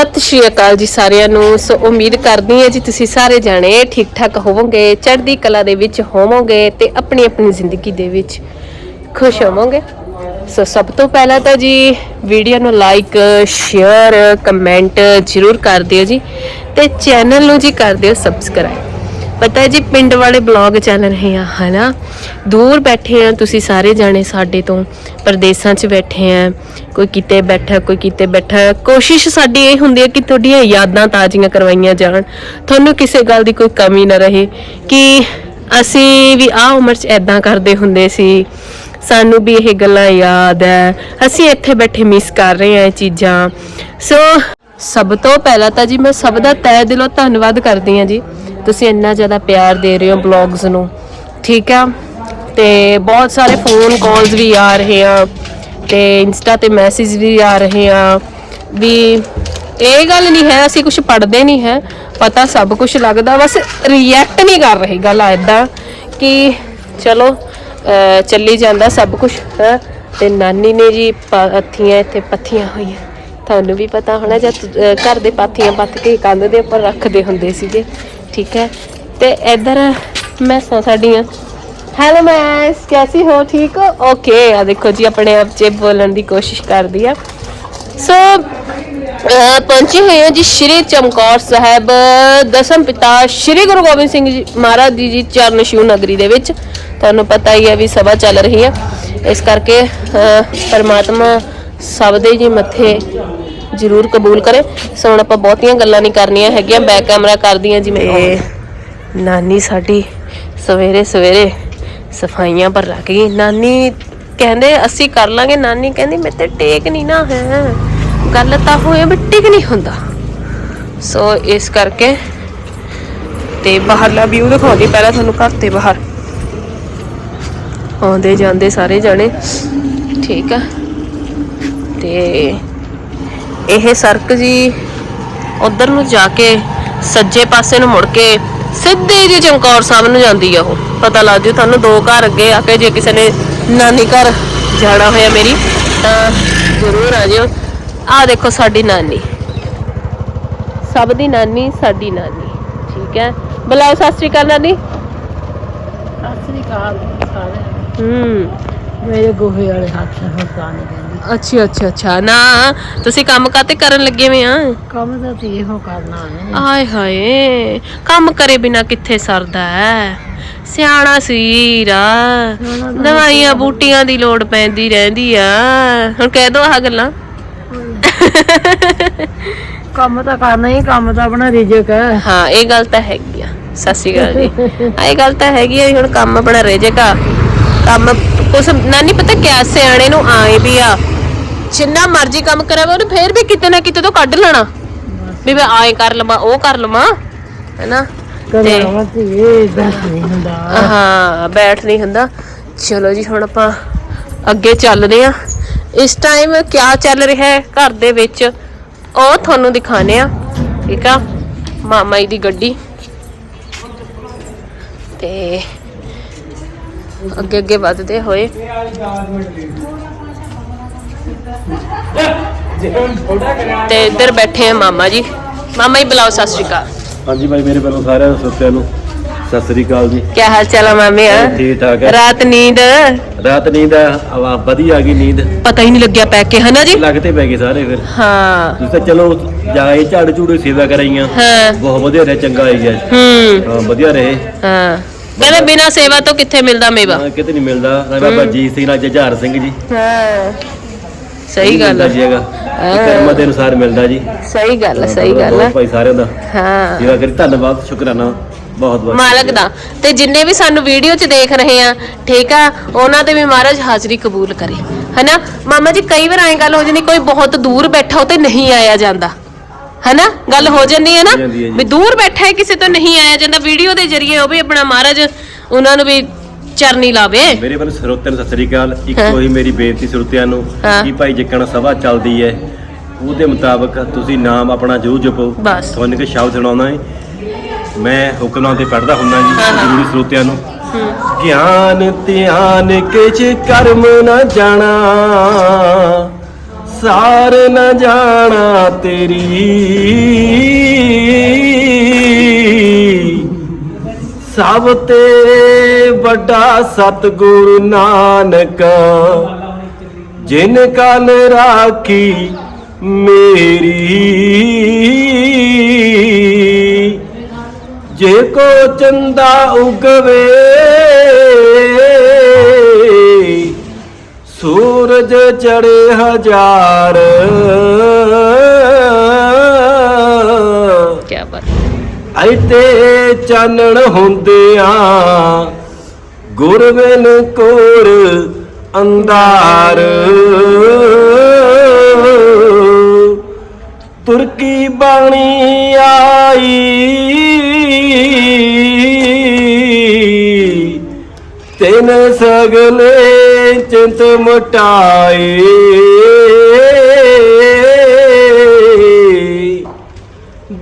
ਸਤਿ ਸ਼੍ਰੀ ਅਕਾਲ ਜੀ ਸਾਰਿਆਂ ਨੂੰ। ਸੋ ਉਮੀਦ ਕਰਦੀ ਹਾਂ ਜੀ ਤੁਸੀਂ ਸਾਰੇ ਜਾਣੇ ਠੀਕ ਠਾਕ ਹੋਵੋਗੇ, ਚੜ੍ਹਦੀ ਕਲਾ ਦੇ ਵਿੱਚ ਹੋਵੋਗੇ ਤੇ ਆਪਣੀ ਆਪਣੀ ਜ਼ਿੰਦਗੀ ਦੇ ਵਿੱਚ ਖੁਸ਼ ਹੋਵੋਗੇ। ਸੋ ਸਭ ਤੋਂ ਪਹਿਲਾਂ ਤਾਂ ਜੀ ਵੀਡੀਓ ਨੂੰ ਲਾਈਕ ਸ਼ੇਅਰ ਕਮੈਂਟ ਜ਼ਰੂਰ ਕਰ ਦਿਓ ਜੀ ਤੇ ਚੈਨਲ ਨੂੰ ਜੀ ਕਰ ਦਿਓ ਸਬਸਕ੍ਰਾਈਬ ਪਤਾ ਹੈ ਜੀ, ਪਿੰਡ ਵਾਲੇ ਬਲੌਗ ਚੱਲ ਰਹੇ ਆ, ਹਨਾ? ਦੂਰ ਬੈਠੇ ਆ, ਤੁਸੀਂ ਸਾਰੇ ਜਾਣੇ ਸਾਡੇ ਤੋਂ ਪ੍ਰਦੇਸਾਂ 'ਚ ਬੈਠੇ ਆ। ਕੋਈ ਕਿਤੇ ਬੈਠਾ, ਕੋਈ ਕਿਤੇ ਬੈਠਾ। ਕੋਸ਼ਿਸ਼ ਸਾਡੀ ਇਹ ਹੁੰਦੀ ਹੈ ਕਿ ਤੁਹਾਡੀਆਂ ਯਾਦਾਂ ਤਾਜ਼ੀਆਂ ਕਰਵਾਈਆਂ ਜਾਣ। ਤੁਹਾਨੂੰ ਕਿਸੇ ਗੱਲ ਦੀ ਕੋਈ ਕਮੀ ਨਾ ਰਹੇ ਕਿ ਅਸੀਂ ਵੀ ਆਹ ਉਮਰ 'ਚ ਐਦਾਂ ਕਰਦੇ ਹੁੰਦੇ ਸੀ। ਸਾਨੂੰ ਵੀ ਇਹ ਗੱਲਾਂ ਯਾਦ ਹੈ। ਅਸੀਂ ਇੱਥੇ ਬੈਠੇ ਮਿਸ ਕਰ ਰਹੇ ਹਾਂ ਇਹ ਚੀਜ਼ਾਂ। ਸੋ ਸਭ ਤੋਂ ਪਹਿਲਾਂ ਤਾਂ ਜੀ, ਮੈਂ ਸਭ ਦਾ ਤਹਿ ਦਿਲੋਂ ਧੰਨਵਾਦ ਕਰਦੀ ਹਾਂ ਜੀ। ਤੁਸੀਂ ਇੰਨਾ ਜ਼ਿਆਦਾ ਪਿਆਰ ਦੇ ਰਹੇ ਹੋ ਬਲੌਗਸ ਨੂੰ, ਠੀਕ ਆ? ਤੇ ਬਹੁਤ ਸਾਰੇ ਫੋਨ ਕਾਲਸ ਵੀ ਆ ਰਹੇ ਆ, ਤੇ ਇੰਸਟਾ ਤੇ ਮੈਸੇਜ ਵੀ ਆ ਰਹੇ ਆ, ਵੀ ਇਹ ਗੱਲ ਨਹੀਂ ਹੈ, ਅਸੀਂ ਕੁਝ ਪੜ੍ਹਦੇ ਨਹੀਂ ਹੈ, ਪਤਾ ਸਭ ਕੁਝ ਲੱਗਦਾ, ਬਸ ਰਿਐਕਟ ਨਹੀਂ ਕਰ ਰਹੀ ਗੱਲ ਐਦਾਂ ਕਿ ਚਲੋ ਚੱਲੀ ਜਾਂਦਾ ਸਭ ਕੁਝ ਤੇ ਨਾਨੀ ਨੇ ਜੀ ਪੱਥੀਆਂ ਇੱਥੇ ਪੱਥੀਆਂ ਹੋਈਆਂ, ਤੁਹਾਨੂੰ ਵੀ ਪਤਾ ਹੋਣਾ, ਜਦ ਘਰ ਦੇ ਪਾਥੀਆਂ ਪੱਥ ਕੇ ਕੰਧ ਦੇ ਉੱਪਰ ਰੱਖਦੇ ਹੁੰਦੇ ਸੀਗੇ। ਠੀਕ ਹੈ। ਤੇ ਇੱਧਰ ਮੈਂ ਸਾਡੀਆਂ। ਹੈਲੋ ਮੈਸ, ਕੈਸੀ ਹੋ? ਠੀਕ ਹੋ? ਓਕੇ ਆ ਦੇਖੋ ਜੀ, ਆਪਣੇ ਆਪ 'ਚ ਬੋਲਣ ਦੀ ਕੋਸ਼ਿਸ਼ ਕਰਦੀ ਆ। ਸੋ ਪਹੁੰਚੇ ਹੋਏ ਹਾਂ ਜੀ ਸ਼੍ਰੀ ਚਮਕੌਰ ਸਾਹਿਬ। ਦਸਮ ਪਿਤਾ ਸ਼੍ਰੀ ਗੁਰੂ ਗੋਬਿੰਦ ਸਿੰਘ ਜੀ ਮਹਾਰਾਜ ਜੀ ਜੀ ਚਰਨ ਛੂਹ ਨਗਰੀ ਦੇ ਵਿੱਚ। ਤੁਹਾਨੂੰ ਪਤਾ ਹੀ ਹੈ ਵੀ ਸਭਾ ਚੱਲ ਰਹੀ ਹੈ ਇਸ ਕਰਕੇ ਪਰਮਾਤਮਾ ਸਭ ਦੇ ਜੀ ਮੱਥੇ ਜ਼ਰੂਰ ਕਬੂਲ ਕਰੇ। ਸੋ ਹੁਣ ਆਪਾਂ ਬਹੁਤੀਆਂ ਗੱਲਾਂ ਨਹੀਂ ਕਰਨੀਆਂ ਹੈਗੀਆਂ। ਬੈਕ ਕੈਮਰਾ ਕਰਦੀਆਂ ਜੀ ਮੈਂ ਨਾਨੀ ਸਾਡੀ ਸਵੇਰੇ ਸਵੇਰੇ ਸਫਾਈਆਂ ਪਰ ਲੱਗ ਗਈ। ਨਾਨੀ ਕਹਿੰਦੇ ਅਸੀਂ ਕਰ ਲਾਂਗੇ। ਨਾਨੀ ਕਹਿੰਦੀ ਮੇਰੇ ਤੇ ਟੇਕ ਨਹੀਂ ਨਾ ਹੈ। ਗੱਲ ਤਾਂ ਹੋਏ ਵੀ ਟਿਕ ਨਹੀਂ ਹੁੰਦਾ। ਸੋ ਇਸ ਕਰਕੇ ਤੇ ਬਾਹਰਲਾ ਵਿਊ ਦਿਖਾਉਂਦੀ ਪਹਿਲਾਂ ਤੁਹਾਨੂੰ ਘਰ ਤੇ ਬਾਹਰ। ਆਉਂਦੇ ਜਾਂਦੇ ਸਾਰੇ ਜਾਣੇ। ਠੀਕ ਆ। ਤੇ ਇਹ ਸੜਕ ਜੀ ਉਧਰ ਨੂੰ ਜਾ ਕੇ ਸੱਜੇ ਪਾਸੇ ਨੂੰ ਮੁੜ ਕੇ ਸਿੱਧੇ ਜੀ ਚਮਕੌਰ ਸਾਹਿਬ ਨੂੰ ਜਾਂਦੀ ਆ ਉਹ। ਪਤਾ ਲੱਗ ਜੂ ਤੁਹਾਨੂੰ ਦੋ ਘਰ ਅੱਗੇ ਆ ਕੇ ਜੇ ਕਿਸੇ ਨੇ ਨਾਨੀ ਘਰ ਜਾਣਾ ਹੋਇਆ ਮੇਰੀ ਤਾਂ ਜ਼ਰੂਰ ਆ ਜਿਓ। ਆ ਦੇਖੋ ਸਾਡੀ ਨਾਨੀ। ਸਭ ਦੀ ਨਾਨੀ ਸਾਡੀ ਨਾਨੀ। ਠੀਕ ਹੈ। ਬੁਲਾਓ ਸਤਿ ਸ੍ਰੀ ਅਕਾਲ ਨਾਨੀ। ਸਤਿ ਸ੍ਰੀ ਅਕਾਲ ਸਾਰੇ। ਹੂੰ। ਮੇਰੇ ਗੋਹੇ ਵਾਲੇ ਹੱਥ ਹੁਣ ਤਾਂ ਨਹੀਂ ਕਹਿੰਦੀ। ਅੱਛਾ ਅੱਛਾ ਅੱਛਾ। ਨਾ ਤੁਸੀਂ ਕੰਮ ਕਾਤੇ ਕਰਨ ਲੱਗੇ ਵੇ ਆ? ਕੰਮ ਤਾਂ ਤੇ ਇਹੋ ਕਰਨਾ ਹੈ। ਆਏ ਹਾਏ ਕੰਮ ਕਰੇ ਬਿਨਾ ਕਿੱਥੇ ਸਰਦਾ ਹੈ? ਸਿਆਣਾ ਸਰੀਰਾ ਦਵਾਈਆਂ ਬੂਟੀਆਂ ਦੀ ਲੋੜ ਪੈਂਦੀ ਰਹਿੰਦੀ ਆ। ਹੁਣ ਕਹਿ ਦੋ ਆਹ ਗੱਲਾਂ। ਕੰਮ ਤਾਂ ਕਰਨਾ ਹੀ ਕੰਮ ਤਾਂ ਆਪਣਾ ਰਿਜਕ ਹੈ। ਹਾਂ ਇਹ ਗੱਲ ਤਾਂ ਹੈਗੀ ਆ। ਸਤਿ ਸ਼੍ਰੀ ਅਕਾਲ ਜੀ। ਆ ਇਹ ਗੱਲ ਤਾਂ ਹੈਗੀ ਆ ਵੀ ਹੁਣ ਕੰਮ ਆਪਣਾ ਰਹਿ ਜਾਏਗਾ ਕੰਮ ਕੁਛ ਨਾਨੀ ਪਤਾ ਕਿਆ ਸਿਆਣੇ ਨੂੰ ਆਏ ਵੀ ਆ। ਜਿੰਨਾ ਮਰਜ਼ੀ ਕੰਮ ਕਰਾਵੇ ਉਹਨੂੰ ਫੇਰ ਵੀ ਕਿਤੇ ਨਾ ਕਿਤੇ ਤੋਂ ਕੱਢ ਲੈਣਾ। ਵੀ ਮੈਂ ਆਏ ਕਰ ਲਵਾਂ ਉਹ ਕਰ ਲਵਾਂ ਹੈਨਾ? ਇਹ ਨਹੀਂ ਹੁੰਦਾ। ਹਾਂ ਬੈਠ ਨਹੀਂ ਹੁੰਦਾ। ਚਲੋ ਜੀ ਹੁਣ ਆਪਾਂ ਅੱਗੇ ਚੱਲਦੇ ਆ ਇਸ ਟਾਈਮ ਕਿਆ ਚੱਲ ਰਿਹਾ ਹੈ ਘਰ ਦੇ ਵਿੱਚ? ਉਹ ਤੁਹਾਨੂੰ ਦਿਖਾਣੇ ਆ ਠੀਕ ਆ? ਮਾਮਾ ਜੀ ਦੀ ਗੱਡੀ। ਤੇ ਅੱਗੇ ਅੱਗੇ ਵੱਧਦੇ ਹੋਏ। ਤੇ ਇੱਧਰ ਬੈਠੇ ਆ ਮਾਮਾ ਜੀ। ਮਾਮਾ ਜੀ ਬੁਲਾਓ ਸਤਿ ਸ਼੍ਰੀ ਅਕਾਲ। ਹਾਂਜੀ ਭਾਈ ਮੇਰੇ ਵੱਲੋਂ ਸਾਰਿਆਂ ਨੂੰ ਸਤਿਆਂ ਨੂੰ ਸਤਿ ਸ੍ਰੀ ਅਕਾਲ ਜੀ। ਕੀ ਹਾਲ ਚਾਲ ਆ ਮਾਮੇ ਆ ਠੀਕ ਠਾਕ ਹੈ ਰਾਤ ਨੀਂਦ? ਰਾਤ ਨੀਂਦ ਆ ਵਧੀਆ ਆ ਗਈ ਨੀਂਦ। ਪਤਾ ਹੀ ਨਹੀਂ ਲੱਗਿਆ ਪੈ ਕੇ ਹਨਾ ਜੀ? ਲੱਗਦੇ ਪੈ ਗਏ ਸਾਰੇ ਫਿਰ। ਹਾਂ। ਤੁਸੀਂ ਤਾਂ ਚਲੋ ਜਾਏ ਝਾੜ ਝੂੜ ਸੇਵਾ ਕਰਾਈਆਂ। ਹਾਂ। ਬਹੁਤ ਵਧੀਆ ਰਿਹਾ ਚੰਗਾ ਆਈ ਗਿਆ ਹੂੰ। ਹਾਂ ਵਧੀਆ ਰਹੇ। ਹਾਂ। ਕਹਿੰਦੇ ਬਿਨਾ ਸੇਵਾ ਤੋਂ ਕਿੱਥੇ ਮਿਲਦਾ ਮੇਵਾ? ਕਿਤੇ ਨਹੀਂ ਮਿਲਦਾ। ਨਾ ਬਾਬਾ ਜੀਤ ਸਿੰਘ ਨਾਲ ਜਹਾਰ ਸਿੰਘ ਜੀ। ਹਾਂ। ਸਹੀ ਗੱਲ ਮਿਲਦਾ ਹੈ ਜੀ ਹੈਗਾ। ਇਹ ਕਰਮਾਂ ਦੇ ਅਨੁਸਾਰ ਮਿਲਦਾ ਜੀ। ਸਹੀ ਗੱਲ ਹੈ ਸਹੀ ਗੱਲ ਬਹੁਤ ਭਾਈ ਸਾਰਿਆਂ ਦਾ। ਹਾਂ। ਸੇਵਾ ਕਰੀ ਧੰਨਵਾਦ ਸ਼ੁਕਰਾਨਾ। ਬਹੁਤ ਬਹੁਤ ਮਾਲਕ ਦਾ। ਤੇ ਜਿੰਨੇ ਵੀ ਸਾਨੂੰ ਵੀਡੀਓ 'ਚ ਦੇਖ ਰਹੇ ਆ ਠੀਕ ਆ ਉਹਨਾਂ ਤੇ ਵੀ ਮਹਾਰਾਜ ਹਾਜ਼ਰੀ ਕਬੂਲ ਕਰੇ। ਹਨਾ? ਮਾਮਾ ਜੀ ਕਈ ਵਾਰ ਐਂ ਗੱਲ ਹੋ ਜਾਂਦੀ ਕੋਈ ਬਹੁਤ ਦੂਰ ਬੈਠਾ ਹੋ ਤੇ ਨਹੀਂ ਆਇਆ ਜਾਂਦਾ। ਹਨਾ ਗੱਲ ਹੋ ਜਾਂਦੀ ਹੈ ਨਾ ਹੋ ਜਾਂਦੀ ਹੈ ਜੀ। ਵੀ ਦੂਰ ਬੈਠਾ ਹੈ ਕਿਸੇ ਤੋਂ ਨਹੀਂ ਆਇਆ ਜਾਂਦਾ ਵੀਡੀਓ ਦੇ ਜ਼ਰੀਏ ਉਹ ਵੀ ਆਪਣਾ ਮਹਾਰਾਜ ਉਹਨਾਂ ਨੂੰ ਵੀ ਚਰਨੀ ਲਾਵੇ ਮੇਰੇ ਵੱਲੋਂ ਸਰੋਤਿਆਂ ਨੂੰ ਸਤਿ ਸ੍ਰੀ ਅਕਾਲ ਇੱਕ ਹਾਂ। ਉਹੀ ਮੇਰੀ ਬੇਨਤੀ ਸਰੋਤਿਆਂ ਨੂੰ ਹਾਂ। ਕਿ ਭਾਈ ਜਿੱਕਣ ਸਭਾ ਚੱਲਦੀ ਹੈ ਉਹਦੇ ਮੁਤਾਬਕ ਤੁਸੀਂ ਨਾਮ ਆਪਣਾ ਜ਼ਰੂਰ ਜਪੋ ਬਸ। ਤੁਹਾਨੂੰ ਇੱਕ ਸ਼ਬਦ ਸੁਣਾਉਣਾ ਹੈ ਮੈਂ ਹੁਕਮਾਂ ਤੇ ਪੜਦਾ ਹੁੰਦਾ ਜੀ ਹਾਂ, ਹਾਂ। ਜ਼ਰੂਰੀ ਸਰੋਤਿਆਂ ਨੂੰ ਗਿਆਨ ਧਿਆਨ ਕਿਛ ਕਰਮ ਨਾ ਜਾਣਾ ਸਾਰ ਨਾ ਜਾਣਾ ਤੇਰੀ। ਸਭ ਤੇ ਵੱਡਾ ਸਤਿਗੁਰੂ ਨਾਨਕ, ਜਿਨ ਕਲ ਰਾਖੀ ਮੇਰੀ। ਜੇ ਕੋ ਚੰਦਾ ਉਗਵੇ ਸੂਰਜ ਚੜੇ ਹਜ਼ਾਰ। ਕੀ ਬਾਤ। ਐਤੇ ਚਾਨਣ ਹੁੰਦਿਆਂ ਗੁਰਬਿਨ ਕੋਰ ਅੰਧਾਰ। ਤੁਰਕੀ ਬਾਣੀ ਆਈ। ਤਿਨ ਸਗਲੇ ਚਿੰਤ ਮਟਾਏ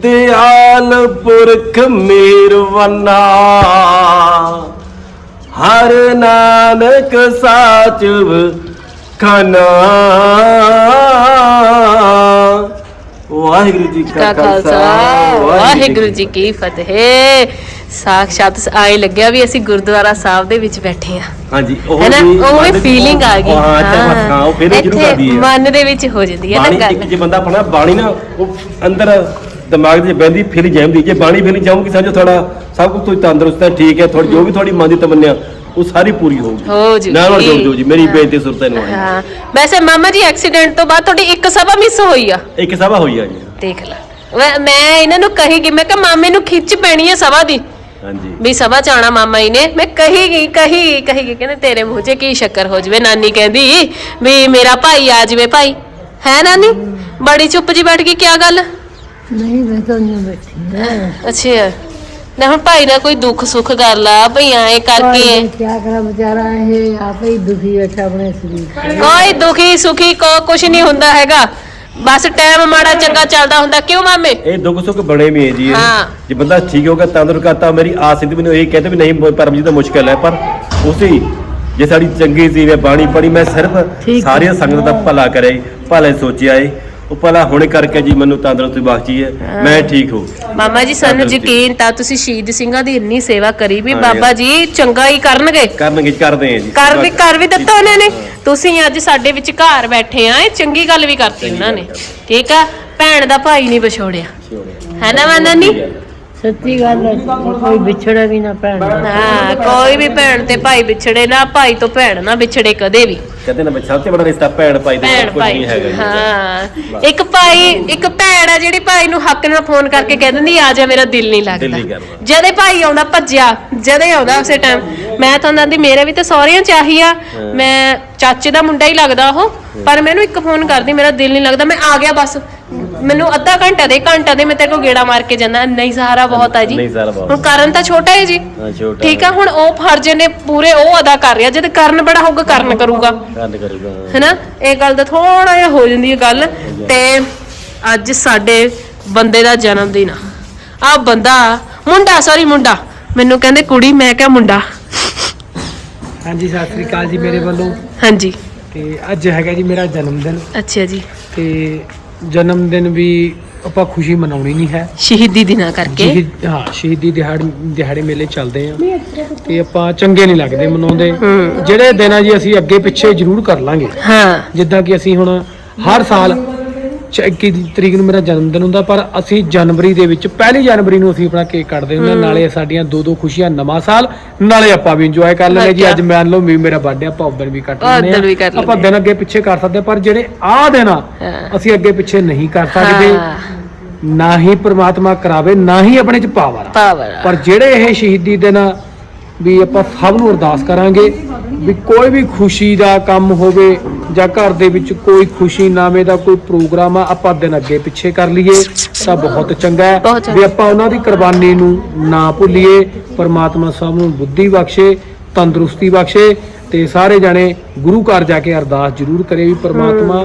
ਦਿਆਲ ਪੁਰਖ ਮੇਰਵਨਾ ਹਰ ਨਾਨਕ ਸਾਚਵ ਖਨਾ। ਵਾਹਿਗੁਰੂ ਜੀ ਕਾ ਖਾਲਸਾ ਵਾਹਿਗੁਰੂ ਜੀ ਕੀ ਫਤਿਹ। ਸਾਖਸ਼ਾਤ ਆਏ ਲੱਗਿਆ ਵੀ ਅਸੀਂ ਗੁਰਦੁਆਰਾ ਸਾਹਿਬ ਦੇ ਵਿੱਚ ਬੈਠੇ ਆ ਹਾਂਜੀ ਉਹ ਵੀ ਉਹ ਮਨ- ਫੀਲਿੰਗ ਆ ਗਈ। ਹਾਂ। ਉਹ ਫਿਰ ਸ਼ੁਰੂ ਇੱਥੇ ਕਰਦੀ ਹੈ ਮਨ ਦੇ ਵਿੱਚ ਹੋ ਜਾਂਦੀ ਹੈ ਨਾ ਬਾਣੀ ਇੱਕ ਗੱਲ। ਜੇ ਬੰਦਾ ਆਪਣਾ ਬਾਣੀ ਨਾ ਉਹ ਅੰਦਰ ਦਿਮਾਗ ਦੇ ਬੈਂਦੀ ਫਿਰ ਜਾਂਦੀ ਜੇ ਬਾਣੀ ਫਿਰ ਜਾਊਗੀ ਸਮਝੋ ਥੋੜਾ ਸਭ ਕੁਝ ਤੁਸੀਂ ਤੰਦਰੁਸਤ ਹੈ ਠੀਕ ਹੈ ਥੋੜੀ ਜੋ ਵੀ ਤੁਹਾਡੀ ਮਨ ਦੀ ਤਮੰਨਿਆ ਉਹ ਸਾਰੀ ਪੂਰੀ ਹੋਊਗੀ। ਹੋ ਜੂਗੀ। ਨਾਲ ਨਾਲ ਜੋ ਜੋ ਜੀ ਮੇਰੀ। ਬੇਨਤੀ ਸੁਰਤ ਨੂੰ ਆਈ। ਹਾਂ। ਵੈਸੇ ਮਾਮਾ ਜੀ ਐਕਸੀਡੈਂਟ ਤੋਂ ਬਾਅਦ ਤੁਹਾਡੀ ਇੱਕ ਸਭਾ ਮਿਸ ਹੋਈ ਆ। ਇੱਕ ਸਭਾ ਹੋਈ ਆ ਜੀ। ਦੇਖ ਲੈ। ਮੈਂ- ਮੈਂ ਇਹਨਾਂ ਨੂੰ ਕਹੀ ਗਈ ਮੈਂ ਕਿਹਾ ਮਾਮੇ ਨੂੰ ਖਿੱਚ ਪੈਣੀ ਹੈ ਸਭਾ ਦੀ। ਹਾਂਜੀ। ਵੀ ਸਭਾ ਚ ਆਉਣਾ ਮਾਮਾ ਜੀ ਨੇ। ਮੈਂ ਕਹੀ ਗਈ ਕਹੀ ਕਹੀ ਗਈ ਕਹਿੰਦੇ ਤੇਰੇ ਮੂੰਹ 'ਚ ਕੀ ਸ਼ੱਕਰ ਹੋ ਜਵੇ? ਨਾਨੀ ਕਹਿੰਦੀ ਵੀ ਮੇਰਾ ਭਾਈ ਆ ਜਵੇ ਭਾਈ। ਹੈ ਨਾਨੀ? ਬੜੀ ਚੁੱਪ ਜੀ ਬੈਠ ਗਈ ਕੀ ਗੱਲ? ਨਹੀਂ ਮੈਂ ਤਾਂ ਨਹੀਂ ਬੈਠੀ ਹਾਂ ਅੱਛਾ। ਨਾ ਹੁਣ ਭਾਈ ਦਾ ਕੋਈ ਦੁੱਖ ਸੁੱਖ ਕਰ ਲਾ ਭਈ ਐ ਕਰਕੇ। ਕੀ ਕਰਾਂ ਵਿਚਾਰਾ ਇਹ ਆਪੇ ਹੀ ਦੁਖੀ ਬੈਠਾ ਆਪਣੇ ਸਰੀਰ ਕੋਈ ਦੁਖੀ ਸੁਖੀ ਕੋ ਕੁਛ ਨਹੀਂ ਹੁੰਦਾ ਹੈਗਾ। ਬਸ ਟਾਈਮ ਮਾੜਾ ਚੰਗਾ ਚੱਲਦਾ ਹੁੰਦਾ ਕਿਉਂ ਮਾਮੇ ਇਹ ਦੁੱਖ ਸੁੱਖ ਬਣੇ ਵੀ ਹੈ ਜੀ ਇਹ। ਹਾਂ। ਜੇ ਬੰਦਾ ਠੀਕ ਹੋ ਗਿਆ ਤੰਦਰੁਸਤ ਕਰਤਾ ਮੇਰੀ ਆਸ ਸੀ ਮੈਨੂੰ ਇਹ ਕਹਿੰਦੇ ਵੀ ਨਹੀਂ ਪਰਮਜੀਤ ਤਾਂ ਮੁਸ਼ਕਲ ਹੈ ਪਰ ਉਸੇ ਜੇ ਸਾਡੀ ਚੰਗੀ ਸੀ ਵੇ ਬਾਣੀ ਪੜੀ ਮੈਂ ਸਿਰਫ। ਸਾਰੀਆਂ ਸੰਗਤ ਦਾ ਭਲਾ ਕਰੇ ਭਲੇ ਸੋਚਿਆ ਏ ਉਹ ਭਲਾ ਹੋਣੇ ਕਰਕੇ ਜੀ ਮੈਨੂੰ ਤੰਦਰੁਸਤੀ ਬਖਸ਼ੀ ਹੈ ਮੈਂ ਠੀਕ ਹੋ। ਮਾਮਾ ਜੀ ਸਾਨੂੰ ਤੰਦਰੁਸਤੀ। ਯਕੀਨ ਤਾਂ ਤੁਸੀਂ ਸ਼ਹੀਦ ਸਿੰਘਾਂ ਦੀ ਇੰਨੀ ਸੇਵਾ ਕਰੀ ਵੀ ਹਾਂ ਬਾਬਾ। ਜੀ ਚੰਗਾ ਹੀ ਕਰਨਗੇ। ਕਰਨਗੇ ਕਰਦੇ ਆ ਜੀ। ਕਰ ਵੀ ਕਰ ਵੀ ਦਿੱਤਾ ਉਹਨਾਂ ਨੇ। ਤੁਸੀਂ ਅੱਜ ਸਾਡੇ ਵਿੱਚ ਘਰ ਬੈਠੇ ਆ ਇਹ ਚੰਗੀ ਗੱਲ ਵੀ ਕਰਤੀ ਉਹਨਾਂ ਨੇ। ਠੀਕ ਆ? ਭੈਣ ਦਾ ਭਾਈ ਨਹੀਂ ਵਿਛੋੜਿਆ। ਹੈ ਨਾ ਮਾਨਨੀ ਸੱਚੀ ਗੱਲ ਹੈ ਕੋਈ ਵਿਛੜਾ ਵੀ ਨਾ ਭੈਣ। ਹਾਂ ਕੋਈ ਵੀ ਭੈਣ ਤੇ ਭਾਈ ਵਿਛੜੇ ਨਾ ਭਾਈ ਤੋਂ ਭੈਣ ਨਾ ਵਿਛੜੇ ਕਦੇ ਵੀ। ਕਹਿੰਦੇ ਨਾ ਵੀ ਸਭ ਤੋਂ ਬੜਾ ਰਿਸ਼ਤਾ ਭੈਣ ਭਾਈ ਦਾ ਭੈਣ ਭਾਈ ਨਹੀਂ ਹੈਗਾ ਜੀ। ਹਾਂ। ਇੱਕ ਭਾਈ ਇੱਕ ਭੈਣ ਆ ਜਿਹੜੀ ਭਾਈ ਨੂੰ ਹੱਕ ਨਾਲ ਫੋਨ ਕਰਕੇ ਕਹਿ ਦਿੰਦੀ ਆ ਜਾ ਮੇਰਾ ਦਿਲ ਨਹੀਂ ਦਿਲ ਲੱਗਦਾ ਕਰਦਾ। ਜਦੇ ਭਾਈ ਆਉਂਦਾ ਭੱਜਿਆ ਜਦੇ ਆਉਂਦਾ ਉਸੇ ਟਾਈਮ ਮੈਂ ਤਾਂ ਕਹਿੰਦੀ ਮੇਰੇ ਵੀ ਤਾਂ ਸਹੁਰਿਆਂ ਚ ਆਹੀ ਆ। ਮੈਂ ਚਾਚੇ ਦਾ ਮੁੰਡਾ ਹੀ ਲੱਗਦਾ ਉਹ ਪਰ ਮੈਨੂੰ ਇੱਕ ਫੋਨ ਕਰਦੀ ਮੇਰਾ ਦਿਲ ਨਹੀਂ ਲੱਗਦਾ ਮੈਂ ਆ ਗਿਆ ਬਸ। ਮੈਨੂੰ ਅੱਧਾ ਘੰਟਾ ਦੇ ਘੰਟਾ ਦੇ ਮੈਂ ਤੇਰੇ ਕੋਲ ਗੇੜਾ ਮਾਰ ਕੇ ਜਾਂਦਾ। ਨਹੀਂ ਸਹਾਰਾ ਬਹੁਤ ਆ ਜੀ। ਨਹੀਂ ਸਹਾਰਾ ਬਹੁਤ। ਹੁਣ ਕਰਨ ਤਾਂ ਛੋਟਾ ਹੈ ਜੀ। ਹਾਂ ਛੋਟਾ ਠੀਕ ਆ ਹੁਣ ਉਹ ਫਰਜ਼ ਨੇ ਪੂਰੇ ਉਹ ਅਦਾ ਕਰ ਰਿਹਾ। ਜਦ ਕਰਨ ਬੜਾ ਹੋਊਗਾ ਕਰਨ ਕਰੂਗਾ। ਹੈਨਾ? ਇਹ ਗੱਲ ਦਾ ਥੋੜਾ ਜਿਹਾ ਹੋ ਜਾਂਦੀ ਹੈ ਗੱਲ। ਤੇ ਅੱਜ ਸਾਡੇ ਬੰਦੇ ਦਾ ਜਨਮ ਦਿਨ ਆ। ਆ ਬੰਦਾ ਮੁੰਡਾ ਸੌਰੀ ਮੁੰਡਾ। ਮੈਨੂੰ ਕਹਿੰਦੇ ਕੁੜੀ ਮੈਂ ਕਿਹਾ ਮੁੰਡਾ। ਹਾਂਜੀ ਸਤਿ ਸ੍ਰੀ ਅਕਾਲ ਜੀ ਮੇਰੇ ਵੱਲੋਂ। ਹਾਂਜੀ। ਤੇ ਅੱਜ ਹੈਗਾ ਜੀ ਮੇਰਾ ਜਨਮ ਦਿਨ। ਅੱਛਾ ਜੀ। ਤੇ ਜਨਮ ਦਿਨ ਵੀ ਆਪਾਂ ਖੁਸ਼ੀ ਮਨਾਉਣੀ ਨਹੀਂ ਹੈ। ਸ਼ਹੀਦੀ ਦਿਨਾਂ ਕਰਕੇ। ਸ਼ਹੀਦ ਹਾਂ ਸ਼ਹੀਦੀ ਦਿਹਾੜ ਦਿਹਾੜੇ ਮੇਲੇ ਚੱਲਦੇ ਆ। ਤੇ ਆਪਾਂ ਚੰਗੇ ਨਹੀਂ ਲੱਗਦੇ ਮਨਾਉਂਦੇ। ਜਿਹੜੇ ਦਿਨ ਆ ਜੀ ਅਸੀਂ ਅੱਗੇ ਪਿੱਛੇ ਜ਼ਰੂਰ ਕਰ ਲਾਂਗੇ। ਹਾਂ। ਜਿੱਦਾਂ ਕਿ ਅਸੀਂ ਹੁਣ ਹਰ ਸਾਲ 21 ਤਰੀਕ ਨੂੰ ਮੇਰਾ ਜਨਮ ਦਿਨ ਹੁੰਦਾ ਪਰ ਅਸੀਂ ਜਨਵਰੀ ਦੇ ਵਿੱਚ ਪਹਿਲੀ ਜਨਵਰੀ ਨੂੰ ਅਸੀਂ ਆਪਣਾ ਕੇਕ ਕੱਟਦੇ ਹੁੰਦੇ ਹਾਂ। ਨਾਲੇ ਸਾਡੀਆਂ ਦੋ ਦੋ ਖੁਸ਼ੀਆਂ ਨਵਾਂ ਸਾਲ ਨਾਲੇ ਆਪਾਂ ਵੀ ਇੰਜੋਏ ਕਰ ਲੈਂਦੇ ਜੀ। ਅੱਜ ਮੰਨ ਲਓ ਵੀ ਮੇਰਾ ਬਰਥਡੇ ਆਪਾਂ ਉਦੋਂ ਵੀ ਕੱਟ ਲੈਂਦੇ ਉਦੋਂ ਵੀ ਕਰ ਹਾਂ। ਆਪਾਂ ਲੈਂਦੇ ਦਿਨ ਅੱਗੇ ਪਿੱਛੇ ਕਰ ਸਕਦੇ ਹਾਂ, ਪਰ ਜਿਹੜੇ ਆਹ ਦਿਨ ਆ ਹਾਂ। ਅਸੀਂ ਅੱਗੇ ਪਿੱਛੇ ਨਹੀਂ ਕਰ ਸਕਦੇ ਹਾਂ ਨਾ ਹੀ ਪ੍ਰਮਾਤਮਾ ਕਰਾਵੇ ਨਾ ਹੀ ਆਪਣੇ ਚ ਪਾਵਰ ਆ ਪਾਵਰ ਪਰ ਜਿਹੜੇ ਇਹ ਸ਼ਹੀਦੀ ਦਿਨ ਆ, ਵੀ ਆਪਾਂ ਸਭ ਨੂੰ ਅਰਦਾਸ ਕਰਾਂਗੇ ਵੀ ਕੋਈ ਵੀ ਖੁਸ਼ੀ ਦਾ ਕੰਮ ਹੋਵੇ ਜਾਂ ਘਰ ਦੇ ਵਿੱਚ ਕੋਈ ਖੁਸ਼ੀ ਨਾਮੇ ਦਾ ਕੋਈ ਪ੍ਰੋਗਰਾਮ ਆ ਆਪਾਂ ਦਿਨ ਅੱਗੇ ਪਿੱਛੇ ਕਰ ਲਈਏ ਤਾਂ ਬਹੁਤ ਚੰਗਾ ਹੈ। ਵੀ ਆਪਾਂ ਉਹਨਾਂ ਦੀ ਕੁਰਬਾਨੀ ਨੂੰ ਨਾ ਭੁੱਲੀਏ ਪਰਮਾਤਮਾ ਸਭ ਨੂੰ ਬੁੱਧੀ ਬਖਸ਼ੇ ਤੰਦਰੁਸਤੀ ਬਖਸ਼ੇ ਤੇ ਸਾਰੇ ਜਾਣੇ ਗੁਰੂ ਘਰ ਜਾ ਕੇ ਅਰਦਾਸ ਜ਼ਰੂਰ ਕਰੇ ਵੀ ਪਰਮਾਤਮਾ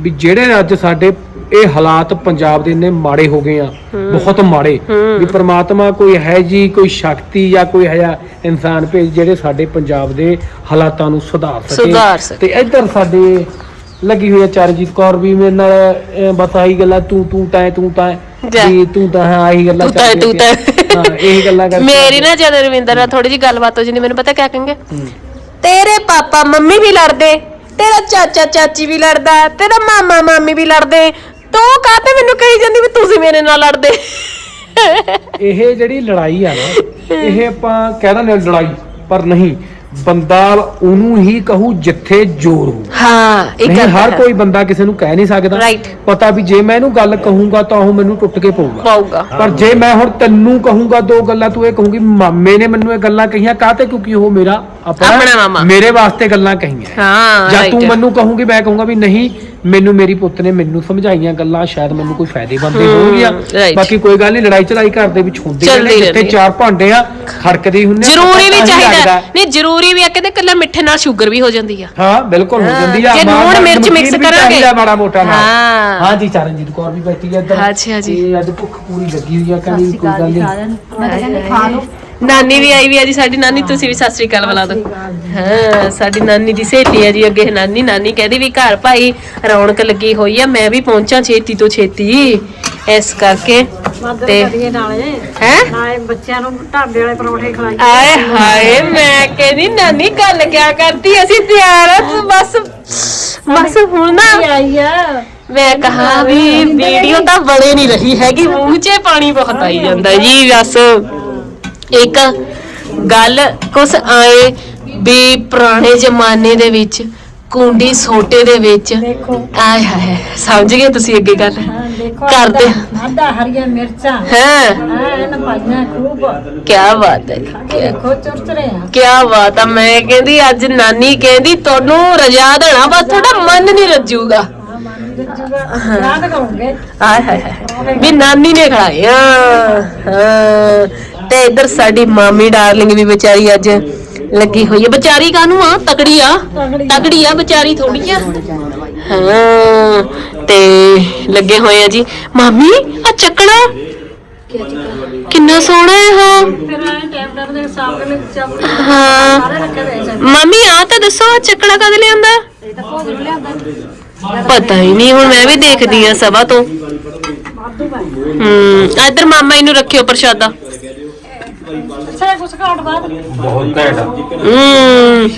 ਵੀ ਜਿਹੜੇ ਅੱਜ ਸਾਡੇ ਇਹ ਹਾਲਾਤ ਪੰਜਾਬ ਦੇ ਇੰਨੇ ਮਾੜੇ ਹੋ ਗਏ ਆ ਬਹੁਤ ਮਾੜੇ ਵੀ ਪ੍ਰਮਾਤਮਾ ਕੋਈ ਹੈ ਜੀ ਕੋਈ ਸ਼ਕਤੀ ਜਾਂ ਕੋਈ ਹੈ ਇਨਸਾਨ ਭੇਜ ਜਿਹੜੇ ਸਾਡੇ ਪੰਜਾਬ ਦੇ ਹਾਲਾਤਾਂ ਨੂੰ ਸੁਧਾਰ ਸਕੇ। ਤੇ ਇੱਧਰ ਸਾਡੇ ਲੱਗੀ ਹੋਈ ਆ ਚਰਨਜੀਤ ਕੌਰ ਵੀ ਮੇਰੇ ਨਾਲ ਬਸ ਆਹੀ ਗੱਲਾਂ ਤੂੰ ਤੂੰ ਤੈਂ ਤੂੰ ਤੈਂ ਜਾ। ਤੂੰ ਤਾਂ ਹਾਂ ਆਹੀ ਗੱਲਾਂ ਤੂੰ ਤਾਂ ਤੂੰ ਤਾਂ। ਹਾਂ ਇਹੀ ਗੱਲਾਂ ਕਰਕੇ ਮੇਰੀ ਨਾ ਜਦ ਰਵਿੰਦਰ ਨਾਲ ਥੋੜੀ ਜੀ ਗੱਲਬਾਤ ਹੋ ਜਾਂਦੀ ਮੈਨੂੰ ਪਤਾ ਕਿਆ ਕਹਿੰਗੇ ਹੂੰ। ਤੇਰੇ ਪਾਪਾ ਮੰਮੀ ਵੀ ਲੜਦੇ ਤੇਰਾ ਚਾਚਾ ਚਾਚੀ ਵੀ ਲੜਦਾ ਤੇਰਾ ਮਾਮਾ ਮਾਮੀ ਵੀ ਲੜਦੇ ਤੂੰ ਕਾਹਤੇ ਮੈਨੂੰ ਕਹੀ ਜਾਂਦੀ ਵੀ ਤੁਸੀਂ ਮੇਰੇ ਨਾਲ ਲੜਦੇ ਇਹ ਜਿਹੜੀ ਲੜਾਈ ਆ ਨਾ ਇਹ ਆਪਾਂ ਕਹਿ ਦਿੰਦੇ ਹਾਂ ਲੜਾਈ ਪਰ ਨਹੀਂ ਬੰਦਾ ਉਹਨੂੰ ਹੀ ਕਹੂ ਜਿੱਥੇ ਜ਼ੋਰ ਹੋ ਹਾਂ ਇਹ ਨਹੀਂ ਹਰ। ਕੋਈ ਬੰਦਾ ਕਿਸੇ ਨੂੰ ਕਹਿ ਨਹੀਂ ਸਕਦਾ Right. ਪਤਾ ਵੀ ਜੇ ਮੈਂ ਇਹਨੂੰ ਗੱਲ ਕਹੂੰਗਾ ਤਾਂ ਉਹ ਮੈਨੂੰ ਟੁੱਟ ਕੇ ਪਊਗਾ ਪਾਊਗਾ ਪਰ ਜੇ ਮੈਂ ਹੁਣ ਤੈਨੂੰ ਕਹੂੰਗਾ ਦੋ ਗੱਲਾਂ ਤੂੰ ਇਹ ਕਹੂੰਗੀ ਮਾਮੇ ਨੇ ਮੈਨੂੰ ਇਹ ਗੱਲਾਂ ਕਹੀਆਂ ਕਾਹਤੇ ਕਿਉਂਕਿ ਉਹ ਮੇਰਾ ਆਪਣਾ ਮਾਮਾ। ਮੇਰੇ ਵਾਸਤੇ ਗੱਲਾਂ ਕਹੀਆਂ ਹਾਂ ਜਾਂ right. ਤੂੰ ਮੈਨੂੰ ਕਹੂੰਗੀ ਮੈਂ ਕਹੂੰਗਾ ਵੀ ਨਹੀਂ ਮੈਨੂੰ ਮੇਰੀ ਪੁੱਤ ਨੇ ਮੈਨੂੰ ਸਮਝਾਈਆਂ ਗੱਲਾਂ ਸ਼ਾਇਦ ਮੈਨੂੰ ਕੋਈ ਫਾਇਦੇਮੰਦ ਹੀ ਹਮ, ਹੋਣਗੀਆਂ right. ਬਾਕੀ ਕੋਈ ਗੱਲ ਨਹੀਂ ਲੜਾਈ ਚੜਾਈ ਘਰ ਦੇ ਵਿੱਚ ਹੁੰਦੀ ਚੱਲਦੀ ਰਹਿੰਦੀ ਜਿੱਥੇ ਰਹਿੰਦੀ। ਚਾਰ ਭਾਂਡੇ ਆ ਖੜਕਦੇ ਹੀ ਹੁੰਦੇ ਆ, ਜ਼ਰੂਰੀ ਵੀ ਹੀ ਚਾਹੀਦਾ ਲੱਗਦਾ। ਨਹੀਂ ਜ਼ਰੂਰੀ ਵੀ ਆ ਕਹਿੰਦੇ ਕੱਲਾ ਮਿੱਠੇ ਨਾਲ ਸ਼ੂਗਰ ਵੀ ਹੋ ਜਾਂਦੀ ਆ ਹਾਂ ਬਿਲਕੁਲ ਹੋ ਹਾਂ, ਜਾਂਦੀ ਆ ਜੇ ਮਾਂ ਲੂਣ ਨਾਲ ਮਿਰਚ ਨਮਕੀਨ mix ਵੀ ਕਰਾਂਗੇ। ਚਾਹੀਦਾ ਮਾੜਾ ਮੋਟਾ ਨਾਲ ਹਾਂ। ਹਾਂ ਜੀ ਚਰਨਜੀਤ ਕੌਰ ਵੀ ਬੈਠੀ ਹੈ ਇੱਧਰ ਅੱਛਾ ਜੀ। ਤੇ ਅੱਜ ਭੁੱਖ ਪੂਰੀ ਲੱਗੀ ਹੋਈ ਆ ਕਹਿੰਦੀ ਕੋਈ ਗੱਲ ਨਹੀਂ ਨਾਨੀ ਵੀ ਆਈ ਵੀ ਆ ਜੀ ਸਾਡੀ ਨਾਨੀ ਤੁਸੀਂ ਵੀ ਸਤਿ ਸ੍ਰੀ ਅਕਾਲ ਬੁਲਾ ਦਿਓ। ਹਾਂ ਸਾਡੀ ਨਾਨੀ ਦੀ ਸਹੇਲੀ ਆ ਜੀ ਅੱਗੇ ਨਾਨੀ ਨਾਨੀ ਕਹਿੰਦੀ ਵੀ ਘਰ ਭਾਈ ਰੌਣਕ ਲੱਗੀ ਹੋਈ ਆ ਮੈਂ ਵੀ ਪਹੁੰਚਾਂ ਛੇਤੀ ਤੋਂ ਛੇਤੀ। ਇਸ ਕਰਕੇ ਤੇ ਹੈ? ਨਾਲੇ ਬੱਚਿਆਂ ਨੂੰ ਢਾਬੇ ਵਾਲੇ ਪਰੌਂਠੇ ਆਏ ਹਾਏ ਮੈਂ ਕਹਿੰਦੀ ਨਾਨੀ ਗੱਲ ਕਿਆ ਕਰਤੀ ਅਸੀਂ ਤਿਆਰ ਆ ਤੂੰ ਬਸ ਬਸ ਹੁਣ ਨਾ ਆਈ ਆ। ਮੈਂ ਕਹਾ ਵੀ ਵੀਡੀਓ ਤਾਂ ਬਣੇ ਨਹੀਂ ਰਹੀ ਹੈਗੀ ਮੂੰਹ 'ਚ ਪਾਣੀ ਬਹੁਤ ਆਈ ਜਾਂਦਾ ਜੀ ਬਸ। ਇੱਕ ਗੱਲ ਕੁਛ ਆਏ ਵੀ ਪੁਰਾਣੇ ਜ਼ਮਾਨੇ ਦੇ ਵਿੱਚ ਕੁੰਡੀ ਸੋਟੇ ਦੇ ਵਿੱਚ। ਦੇਖੋ। ਆਏ ਹਾਏ ਸਮਝ ਗਏ ਤੁਸੀਂ ਅੱਗੇ ਗੱਲ? ਹਾਂ ਦੇਖੋ ਕਰਦੇ ਆਡਾ ਹਰੀਆਂ ਮਿਰਚਾਂ। ਹਾਂ। ਹਾਂ ਇਹਨਾਂ ਭਾਈਆਂ ਖੂਬ। ਕੀ ਬਾਤ ਹੈ ਦੇਖੋ ਚੁਰਚਰੇ ਆ। ਕੀ ਬਾਤ ਆ ਮੈਂ ਕਹਿੰਦੀ ਅੱਜ ਨਾਨੀ ਕਹਿੰਦੀ ਤੁਹਾਨੂੰ ਰਜਾ ਦੇਣਾ ਬਸ ਤੁਹਾਡਾ ਮਨ ਨਹੀਂ ਰੱਜੂਗਾ। ਹਾਂ ਮਨ ਰੱਜੂਗਾ। ਯਾਦ ਕਰੋਗੇ ਆਏ ਹਾਏ ਹਾਏ। ਵੀ ਨਾਨੀ ਨੇ ਖੜਾਇਆ ਹਾਂ। ਤੇ ਇੱਧਰ ਸਾਡੀ ਮਾਮੀ ਡਾਰਲਿੰਗ ਵੀ ਵਿਚਾਰੀ ਅੱਜ ਲੱਗੀ ਹੋਈ ਹੈ। ਵਿਚਾਰੀ ਕਾਹਨੂੰ ਆ? ਤਕੜੀ ਆ? ਤਕੜੀ ਆ। ਵਿਚਾਰੀ ਥੋੜੀ ਆ? ਹਾਂ ਤੇ ਲੱਗੇ ਹੋਏ ਆ ਜੀ। ਮਾਮੀ ਆ ਚੱਕਣਾ? ਕਿੰਨਾ ਸੋਹਣਾ ਹੈ ਹਾਂ। ਹਾਂ ਮੰਮੀ ਆ ਤਾਂ ਦੱਸੋ ਆ ਚੱਕਣਾ ਕਦ ਲਿਆਂਦਾ? ਪਤਾ ਹੀ ਨਹੀਂ ਹੁਣ ਮੈਂ ਵੀ ਦੇਖਦੀ ਆ ਸਭਾ ਤੋਂ। ਵਾਧੂ ਭਾਈ ਹੂੰ ਇੱਧਰ ਮਾਮਾ ਇਹਨੂੰ ਰੱਖਿਓ ਪ੍ਰਸ਼ਾਦਾ। ਅੱਛਾ ਕੁਛ ਘਾਟ ਬਾਅਦ ਬਹੁਤ ਘੈਂਟ ਆ। ਹੂੰ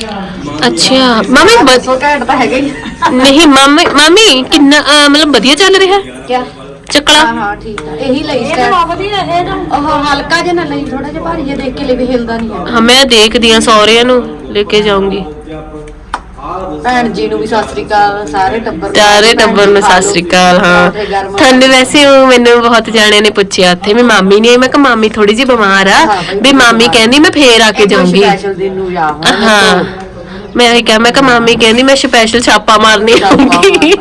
ਅੱਛਾ। ਮੰਮੀ ਬ- ਘਾਟ ਤਾਂ ਹੈਗਾ ਹੀ ਨਹੀਂ ਮੰਮੀ ਮੰਮੀ ਕਿੰਨਾ ਅਹ, ਮਤਲਬ ਵਧੀਆ ਚੱਲ ਰਿਹਾ? ਕਿਆ? ਚੱਕਲਾ? ਹਾਂ ਠੀਕ ਆ। ਇਹੀ ਲਈ ਇਹ ਸਟੈਂਡ। ਤਾਂ ਵਧੀਆ ਇਹ ਤਾਂ। ਉਹ ਹਲਕਾ ਜਿਹਾ ਨਾ ਲਈ ਥੋੜਾ ਜਿਹਾ ਭਾਰੀ ਜਿਹਾ ਦੇਖ ਕੇ ਲਈ ਵੀ ਹਿਲਦਾ ਨਹੀਂ ਹੈ ਹਾਂ ਮੈਂ ਦੇਖਦੀ ਆ ਸਹੁਰਿਆਂ ਨੂੰ ਲੈ ਕੇ ਜਾਊਂਗੀ। ਭੈਣ ਜੀ ਨੂੰ ਵੀ ਸਤਿ ਸ੍ਰੀ ਅਕਾਲ ਸਾਰੇ ਟੱਬਰ ਨੂੰ ਸਾਰੇ ਭੈਣ ਟੱਬਰ ਜੀ ਨੂੰ ਖਾ ਸਤਿ। ਸ੍ਰੀ ਅਕਾਲ ਹਾਂ। ਗਰਮ ਤੁਹਾਨੂੰ ਵੈਸੇ ਉਹ ਮੈਨੂੰ ਬਹੁਤ ਜਾਣਿਆਂ ਨੇ ਪੁੱਛਿਆ ਉੱਥੇ ਵੀ ਮਾਮੀ ਨੇ ਮੈਂ ਕਿਹਾ ਮਾਮੀ ਥੋੜੀ ਜਿਹੀ ਬਿਮਾਰ ਆ ਹਾਂ ਬਈ ਵੀ ਮਾਮੀ ਕਹਿੰਦੀ ਮੈਂ ਫੇਰ ਆ ਕੇ ਕੋਈ ਜਾਊਂਗੀ। ਸਪੈਸ਼ਲ ਦਿਨ ਨੂੰ ਜਾ ਹਾਂ। ਮੈਂ ਇਹ ਕਿਹਾ ਮੈਂ ਕਿਹਾ ਮਾਮੀ ਕਹਿੰਦੀ ਮੈਂ ਸਪੈਸ਼ਲ ਛਾਪਾ ਮਾਰਨੀ ਆਉਂਗੀ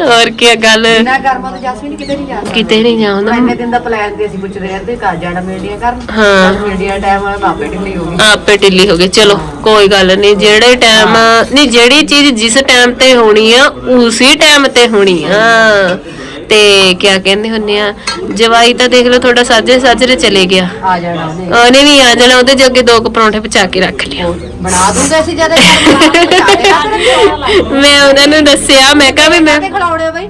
ਹੋਰ ਕੀ ਗੱਲ? ਨਾ ਗਰਮਾਂ ਤੋਂ ਜਸਮੀਨ ਕਿਤੇ ਨਹੀਂ ਜਾਣਾ। ਕਿਤੇ ਨਹੀਂ ਜਾਉਂਦਾ ਇੰਨੇ ਦਿਨ ਦਾ ਪਲਾਨ ਤੇ ਅਸੀਂ ਪੁੱਛਦੇ ਰਹਿੰਦੇ ਘਰ ਜਾਣਾ ਮਿਲਦੀਆਂ ਕਰਨ। ਹਾਂ। ਮਿਲਦੀਆਂ ਟਾਈਮ ਆ ਮਾਪੇ ਢਿੱਲੀ ਹੋ ਗਈ। ਆਪੇ ਢਿੱਲੀ ਹੋ ਗਈ। ਚਲੋ ਕੋਈ ਗੱਲ ਨਹੀਂ ਜਿਹੜੇ ਟਾਈਮ ਨਹੀਂ ਜਿਹੜੀ ਚੀਜ਼ ਜਿਸ ਟਾਈਮ ਤੇ ਹੋਣੀ ਆ ਉਸੇ ਟਾਈਮ ਤੇ ਹੋਣੀ ਆ। ਤੇ ਕਿਆ ਕਹਿੰਦੇ ਹੁੰਨੇ ਆ ਜਵਾਈ ਤਾਂ ਦੇਖ ਲਓ ਤੁਹਾਡਾ ਸਾਜਰੇ ਸਾਜਰੇ ਚਲੇ ਗਿਆ। ਆ ਜਾਣਾ ਉਹਨੇ। ਉਹਨੇ ਵੀ ਆ ਜਾਣਾ ਉਹਦੇ ਜੱਗੇ ਦੋ ਕੁ ਪਰੌਂਠੇ ਪਚਾ ਕੇ ਰੱਖ ਲਿਆ। ਬਣਾ ਦੂੰਗੇ ਅਸੀਂ ਜਦ ਘਰ ਮੈਂ ਉਹਨਾਂ ਨੂੰ ਦੱਸਿਆ ਮੈਂ ਕਿਹਾ ਵੀ ਮੈਂ ਬਈ।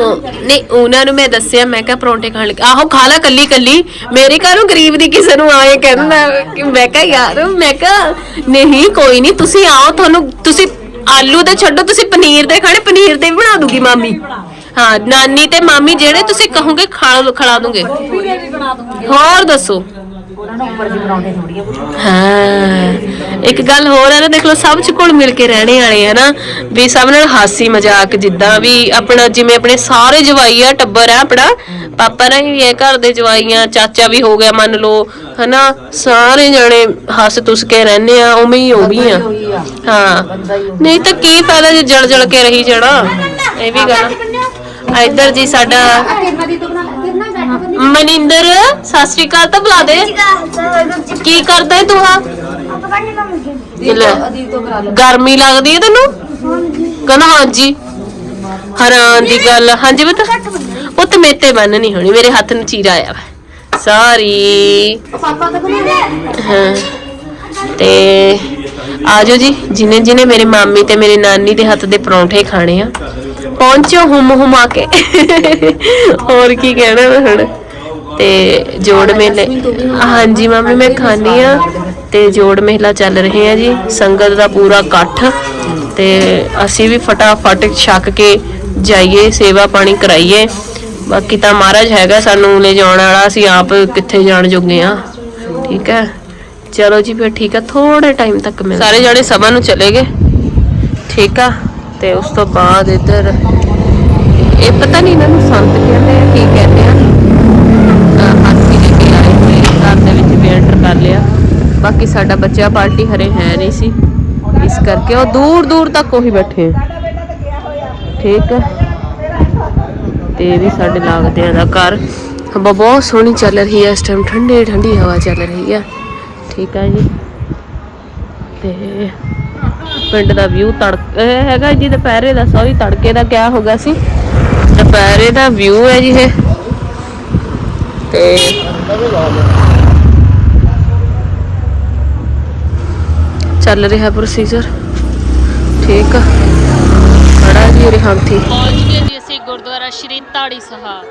ਉਹ- ਨਹੀਂ ਉਹਨਾਂ ਨੂੰ ਮੈਂ ਦੱਸਿਆ ਮੈਂ ਕਿਹਾ ਪਰੌਂਠੇ ਖਾਣ ਲੱਗੇ ਆਹੋ ਖਾ ਲੈ ਕੱਲੀ ਕੱਲੀ ਮੇਰੀ ਕਾਹਨੂੰ ਗਰੀਬ ਦੀ ਕਿਸੇ ਨੂੰ ਆਏ ਕਹਿੰਦਾ ਕਿ ਮੈਂ ਕਿਹਾ ਯਾਰ ਮੈਂ ਕਿਹਾ ਨਹੀਂ ਕੋਈ ਨਹੀਂ ਤੁਸੀਂ ਆਓ ਤੁਹਾਨੂੰ ਤੁਸੀਂ ਆਲੂ ਦੇ ਛੱਡੋ ਤੁਸੀਂ ਪਨੀਰ ਦੇ ਖਾਣੇ ਪਨੀਰ ਦੇ ਵੀ ਬਣਾ ਦੂਗੀ ਮਾਮੀ। ਹਾਂ, ਨਾਨੀ ਤੇ ਮਾਮੀ ਜਿਹੜੇ ਤੁਸੀਂ ਕਹੋਗੇ, ਖਾ ਖਿਲਾ ਦੂੰਗੇ। ਹੋਰ ਦੱਸੋ? ਉਹਨਾਂ ਨੂੰ ਉੱਪਰ ਦੀ ਬਣਾਉਂਦੇ ਥੋੜੀਆਂ ਹਾਂ, ਇੱਕ ਗੱਲ ਹੋਰ ਹੈ ਨਾ, ਦੇਖ ਲਓ, ਸਭ ਚ ਕੋਲ ਮਿਲ ਕੇ ਰਹਿਣੇ ਵਾਲੇ ਆ ਨਾ, ਵੀ ਸਭ ਨਾਲ ਹਾਸੀ ਮਜ਼ਾਕ ਜਿੱਦਾਂ ਵੀ ਆਪਣਾ, ਜਿਵੇਂ ਆਪਣੇ ਸਾਰੇ ਜਵਾਈ ਆ, ਟੱਬਰ ਆ ਆਪਣਾ, ਪਾਪਾ ਨਾਲ ਵੀ ਇਹ ਘਰ ਦੇ ਜਵਾਈਆਂ, ਚਾਚਾ ਵੀ ਹੋ ਗਿਆ, ਮੰਨ ਲਓ, ਹਨਾ, ਸਾਰੇ ਜਣੇ ਹੱਸ ਤੁਸ ਕੇ ਰਹਿੰਦੇ ਆ, ਉਵੇਂ ਹੀ ਉਹ ਵੀ ਆ। ਹਾਂ, ਨਹੀਂ ਤਾਂ ਕੀ ਫਾਇਦਾ ਜੇ ਜਲ ਜਲ ਕੇ ਰਹੀ ਜਾਣਾ, ਇਹ ਵੀ ਗੱਲ ਇੱਧਰ ਜੀ ਸਾਡਾ ਮਨਿੰਦਰ ਸਤਿ ਸ਼੍ਰੀ ਅਕਾਲ ਤਾਂ ਬੁਲਾ ਦੇ। ਕੀ ਕਰਦਾ ਹੈ ਤੂੰ ਆ? ਗਰਮੀ ਲੱਗਦੀ ਹੈ ਤੈਨੂੰ? ਕਹਿੰਦਾ ਹਾਂਜੀ। ਹਰਾਨ ਦੀ ਗੱਲ ਹਾਂਜੀ ਬਤਾ ਉਹ ਤੇ ਮੇਤੇ ਬੰਨ ਨਹੀਂ ਹੋਣੀ ਮੇਰੇ ਹੱਥ ਨੂੰ ਚੀਰਾ ਆਇਆ ਵਾ। ਸਾਰੀ ਹਾਂ। ਤੇ ਆਜੋ ਜੀ, ਜਿਨੇ ਜਿਨੇ ਮੇਰੇ ਮਾਮੀ ਤੇ ਮੇਰੇ ਨਾਨੀ ਦੇ ਹੱਥ ਦੇ ਪਰੌਂਠੇ ਖਾਣੇ ਆ, ਪਹੁੰਚੋ ਹੁਮ ਹੁਮਾ ਕੇ। ਹੋਰ ਕੀ ਕਹਿਣਾ ਹੁਣ? ਤੇ ਜੋੜ ਮੇਲੇ ਹਾਂਜੀ ਮਾਮੀ, ਮੈਂ ਖਾਣੀ ਆ ਤੇ ਜੋੜ ਮੇਲਾ ਚੱਲ ਰਹੇ ਆ ਜੀ, ਸੰਗਤ ਦਾ ਪੂਰਾ ਇਕੱਠ। ਤੇ ਅਸੀਂ ਵੀ ਫਟਾਫਟ ਛੱਕ ਕੇ ਜਾਈਏ, ਸੇਵਾ ਪਾਣੀ ਕਰਾਈਏ। ਬਾਕੀ ਤਾਂ ਮਹਾਰਾਜ ਹੈਗਾ ਸਾਨੂੰ ਲੈ ਜਾਣ ਵਾਲਾ, ਅਸੀਂ ਆਪ ਕਿੱਥੇ ਜਾਣ ਜੋਗੇ ਆ। ਠੀਕ ਹੈ? ਚਲੋ ਜੀ ਫਿਰ ਠੀਕ ਆ ਥੋੜੇ ਟਾਈਮ ਤੱਕ ਮਿਲ ਸਾਰੇ ਜਾਣੇ ਸਭਾ ਨੂੰ ਚਲੇ ਗਏ। ਠੀਕ ਆ ਤੇ ਉਸ ਤੋਂ ਬਾਅਦ ਇੱਧਰ ਇਹ ਪਤਾ ਨਹੀਂ ਇਹਨਾਂ ਨੂੰ ਸੰਤ ਕਹਿੰਦੇ ਆ ਕੀ ਕਹਿੰਦੇ ਆ। ਹਾਥੀ ਲੈ ਕੇ ਆਏ ਹੋਏ ਘਰ ਦੇ ਵਿੱਚ ਵੀ ਐਂਟਰ ਕਰ ਲਿਆ। ਬਾਕੀ ਸਾਡਾ ਬੱਚਾ ਪਾਰਟੀ ਹਰੇ ਹੈ ਨਹੀਂ ਸੀ। ਇਸ ਕਰਕੇ ਉਹ ਦੂਰ ਦੂਰ ਤੱਕ ਉਹੀ ਬੈਠੇ ਆ। ਠੀਕ ਹੈ ਤੇ ਇਹ ਵੀ ਸਾਡੇ ਲੱਗਦੇ ਆ ਦਾ ਘਰ। ਹਵਾ ਬਹੁਤ ਸੋਹਣੀ ਚੱਲ ਰਹੀ ਹੈ ਇਸ ਟਾਈਮ ਠੰਡੀ ਠੰਡੀ ਹਵਾ ਚੱਲ ਰਹੀ ਹੈ ਠੀਕ ਆ ਜੀ। ਤੇ ਪਿੰਡ ਦਾ ਵਿਊ ਤੜਕ, ਇਹ ਹੈਗਾ ਜੀ ਦੁਪਹਿਰੇ ਦਾ ਸੌਰੀ ਤੜਕੇ ਦਾ ਕਿਆ ਹੋਗਾ ਸੀ? ਦੁਪਹਿਰੇ ਦਾ ਵਿਊ ਹੈ ਜੀ ਇਹ। ਤੇ ਚੱਲ ਰਿਹਾ ਪ੍ਰੋਸੀਜਰ ਠੀਕ ਆ। ਖੜਾ ਜੀ ਰਿਹਾਂਤੀ ਪਹੁੰਚ ਗਏ ਜੀ ਅਸੀਂ ਗੁਰਦੁਆਰਾ ਸ਼੍ਰੀ ਤਾੜੀ ਸਾਹਿਬ।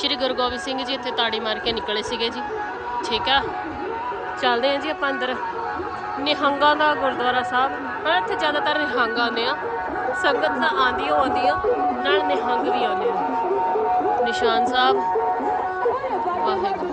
ਸ਼੍ਰੀ ਗੁਰੂ ਗੋਬਿੰਦ ਸਿੰਘ ਜੀ ਇੱਥੇ ਤਾੜੀ ਮਾਰ ਕੇ ਨਿਕਲੇ ਸੀਗੇ ਜੀ। ਠੀਕ ਆ। ਚੱਲਦੇ ਹਾਂ ਜੀ ਆਪਾਂ ਅੰਦਰ। ਨਿਹੰਗਾਂ ਦਾ ਗੁਰਦੁਆਰਾ ਸਾਹਿਬ। ਹਾਂ, ਇੱਥੇ ਜ਼ਿਆਦਾਤਰ ਨਿਹੰਗ ਆਉਂਦੇ ਆ। ਸੰਗਤ ਤਾਂ ਆਂਦੀ ਹੋ ਆਉਂਦੀ ਆ ਨਾਲ ਨਿਹੰਗ ਵੀ ਆਉਂਦੇ ਆ। ਨਿਸ਼ਾਨ ਸਾਹਿਬ। ਵਾਹਿਗੁਰੂ।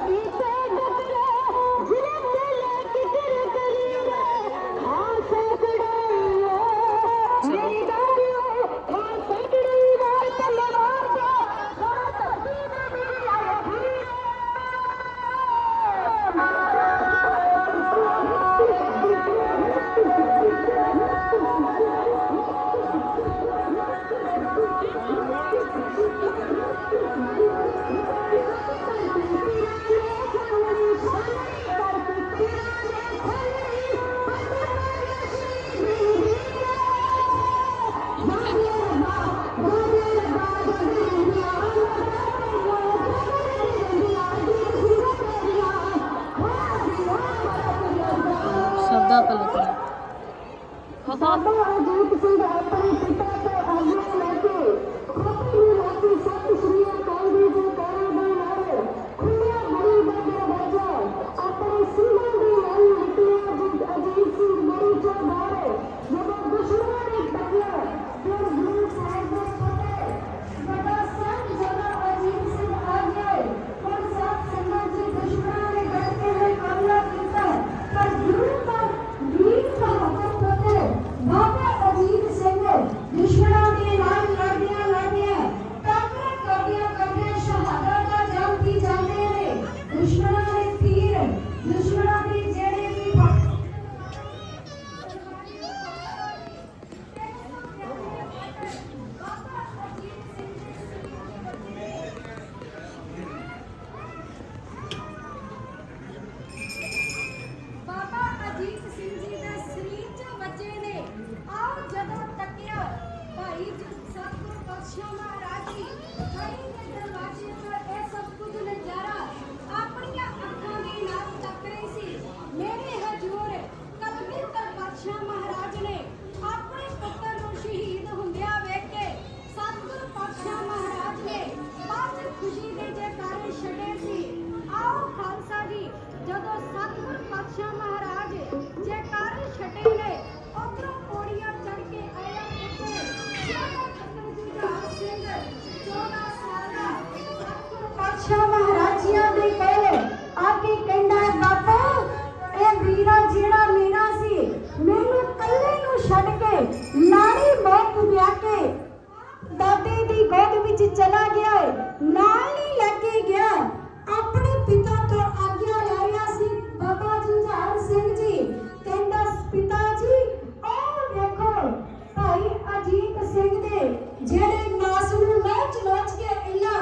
ਦੇ ਜਿਹੜੇ ਨਾਸ ਨੂੰ ਲੋਚ ਲੋਚ ਕੇ ਇੰਨਾ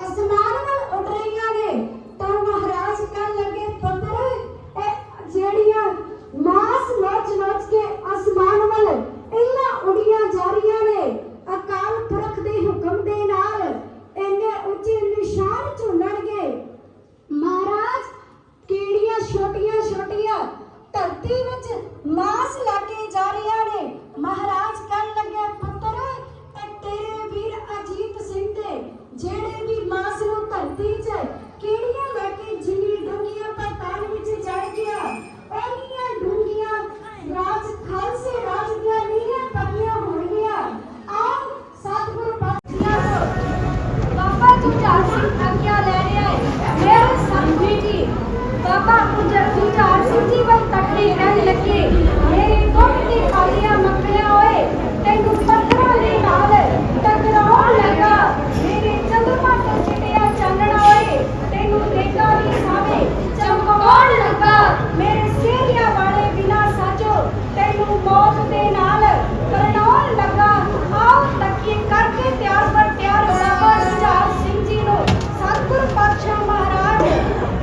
ਅਸਮਾਨ ਵੱਲ ਉੱਡ ਰਹੀਆਂ ਨੇ ਤਾਂ ਮਹਾਰਾਜ ਕਹਿਣ ਲੱਗੇ ਪੁੱਤਰ ਇਹ ਜਿਹੜੀਆਂ ਮਾਸ ਲੋਚ ਲੋਚ ਕੇ ਅਸਮਾਨ ਵੱਲ ਇੰਨਾ ਉਡੀਆਂ ਜਾ ਰਹੀਆਂ ਨੇ ਅਕਾਲ ਪੁਰਖ ਦੇ ਹੁਕਮ ਦੇ ਨਾਲ ਇਹਨੇ ਕਿਹੜੀਆਂ ਲੈ ਕੇ ਜਿੰਨੀ ਡੂੰਘੀਆਂ ਪਾਤਾਲ ਵਿੱਚ ਚੜ ਗਿਆ ਉਹਨੀਆਂ ਡੂੰਘੀਆਂ ਰਾਜ ਖਾਲਸੇ ਰਾਜ ਦੀਆਂ ਨੀਹਾਂ ਪੱਕੀਆਂ ਹੋਣਗੀਆਂ ਆਓ ਸਤਿਗੁਰੂ ਪਾਤਸ਼ਾਹ ਤੋਂ ਬਾਬਾ ਜੁਝਾਰ ਸਿੰਘ ਆਗਿਆ ਲੈ ਰਿਹਾ ਹੈ ਮੇਰੇ ਸਾਥੀ ਜੀ ਬਾਬਾ ਜੁਝਾਰ ਸਿੰਘ ਜੀ ਵੱਲ ਤੱਕਦੇ ਕਹਿਣ ਲੱਗੇ ਮੇਰੇ ਦੁੱਖ ਦੀ ਖਾਲੀਆਂ ਮੱਖੀਆਂ ਹੋਏ ਤੈਨੂੰ ਪੱਥਰਾਂ ਦੇ ਨਾਲ ਟਕਰਾਉਣ ਲੱਗਾ ਮੇਰੇ ਚੰਦਰਮਾ ਤੋਂ ਚਿੱਟਿਆ ਚਾਨਣਾ ਹੋਏ ਤੈਨੂੰ ਦੇਖਾ ਵੀ ਸਾਵੇਂ ਚਮਕਾਉਣ ਲੱਗਾ ਮੇਰੇ ਸੇਰੀਆਂ ਵਾਲੇ ਬਿਨਾ ਸਾਜੋ ਤੈਨੂੰ ਮੌਤ ਦੇ ਨਾਲ ਕਰਨਾਉਣ ਲੱਗਾ ਆਓ ਤੱਕੀ ਕਰਕੇ ਤਿਆਰ ਪਰ ਤਿਆਰ ਬਾਬਾ ਜੁਝਾਰ ਸਿੰਘ ਜੀ ਨੂੰ ਸਤਿਗੁਰ ਪਾਤਸ਼ਾਹ ਮਹਾਰਾਜ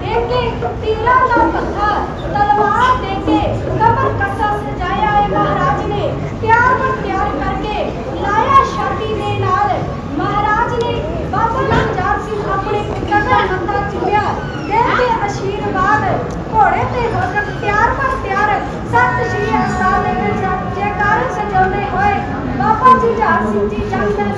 ਦੇ ਕੇ ਤੀਰਾਂ ਦਾ ਪੱਥਾ ਤਲਵਾਰ ਦੇ ਕੇ ਕਬਰ ਕੱਸਾ ਸਜਾਇਆ ਹੈ ਮਹਾਰਾਜ ਨੇ ਤਿਆਰ ਪਰ ਤਿਆਰ ਕਰਕੇ ਲਾਇਆ ਛਾਤੀ ਦੇ ਨਾਲ ਮਹਾਰਾਜ ਨੇ ਬਾਬਾ ਜੁਝਾਰ ਸਿੰਘ ਆਪਣੇ ਪੁੱਤਰ ਦਾ ਮੱਥਾ ਚੁੱਕਿਆ ਦੇ ਕੇ ਆਸ਼ੀਰਵਾਦ ਘੋੜੇ ਤੇ ਹੋ ਕੇ ਤਿਆਰ ਪਰ ਤਿਆਰ ਸਤਿ ਸ਼੍ਰੀ ਅਕਾਲ ਦੇ ਵਿੱਚ ਜੈਕਾਰ ਸਜਾਉਂਦੇ ਹੋਏ ਬਾਬਾ ਜੀ ਜਹਾਰ ਸਿੰਘ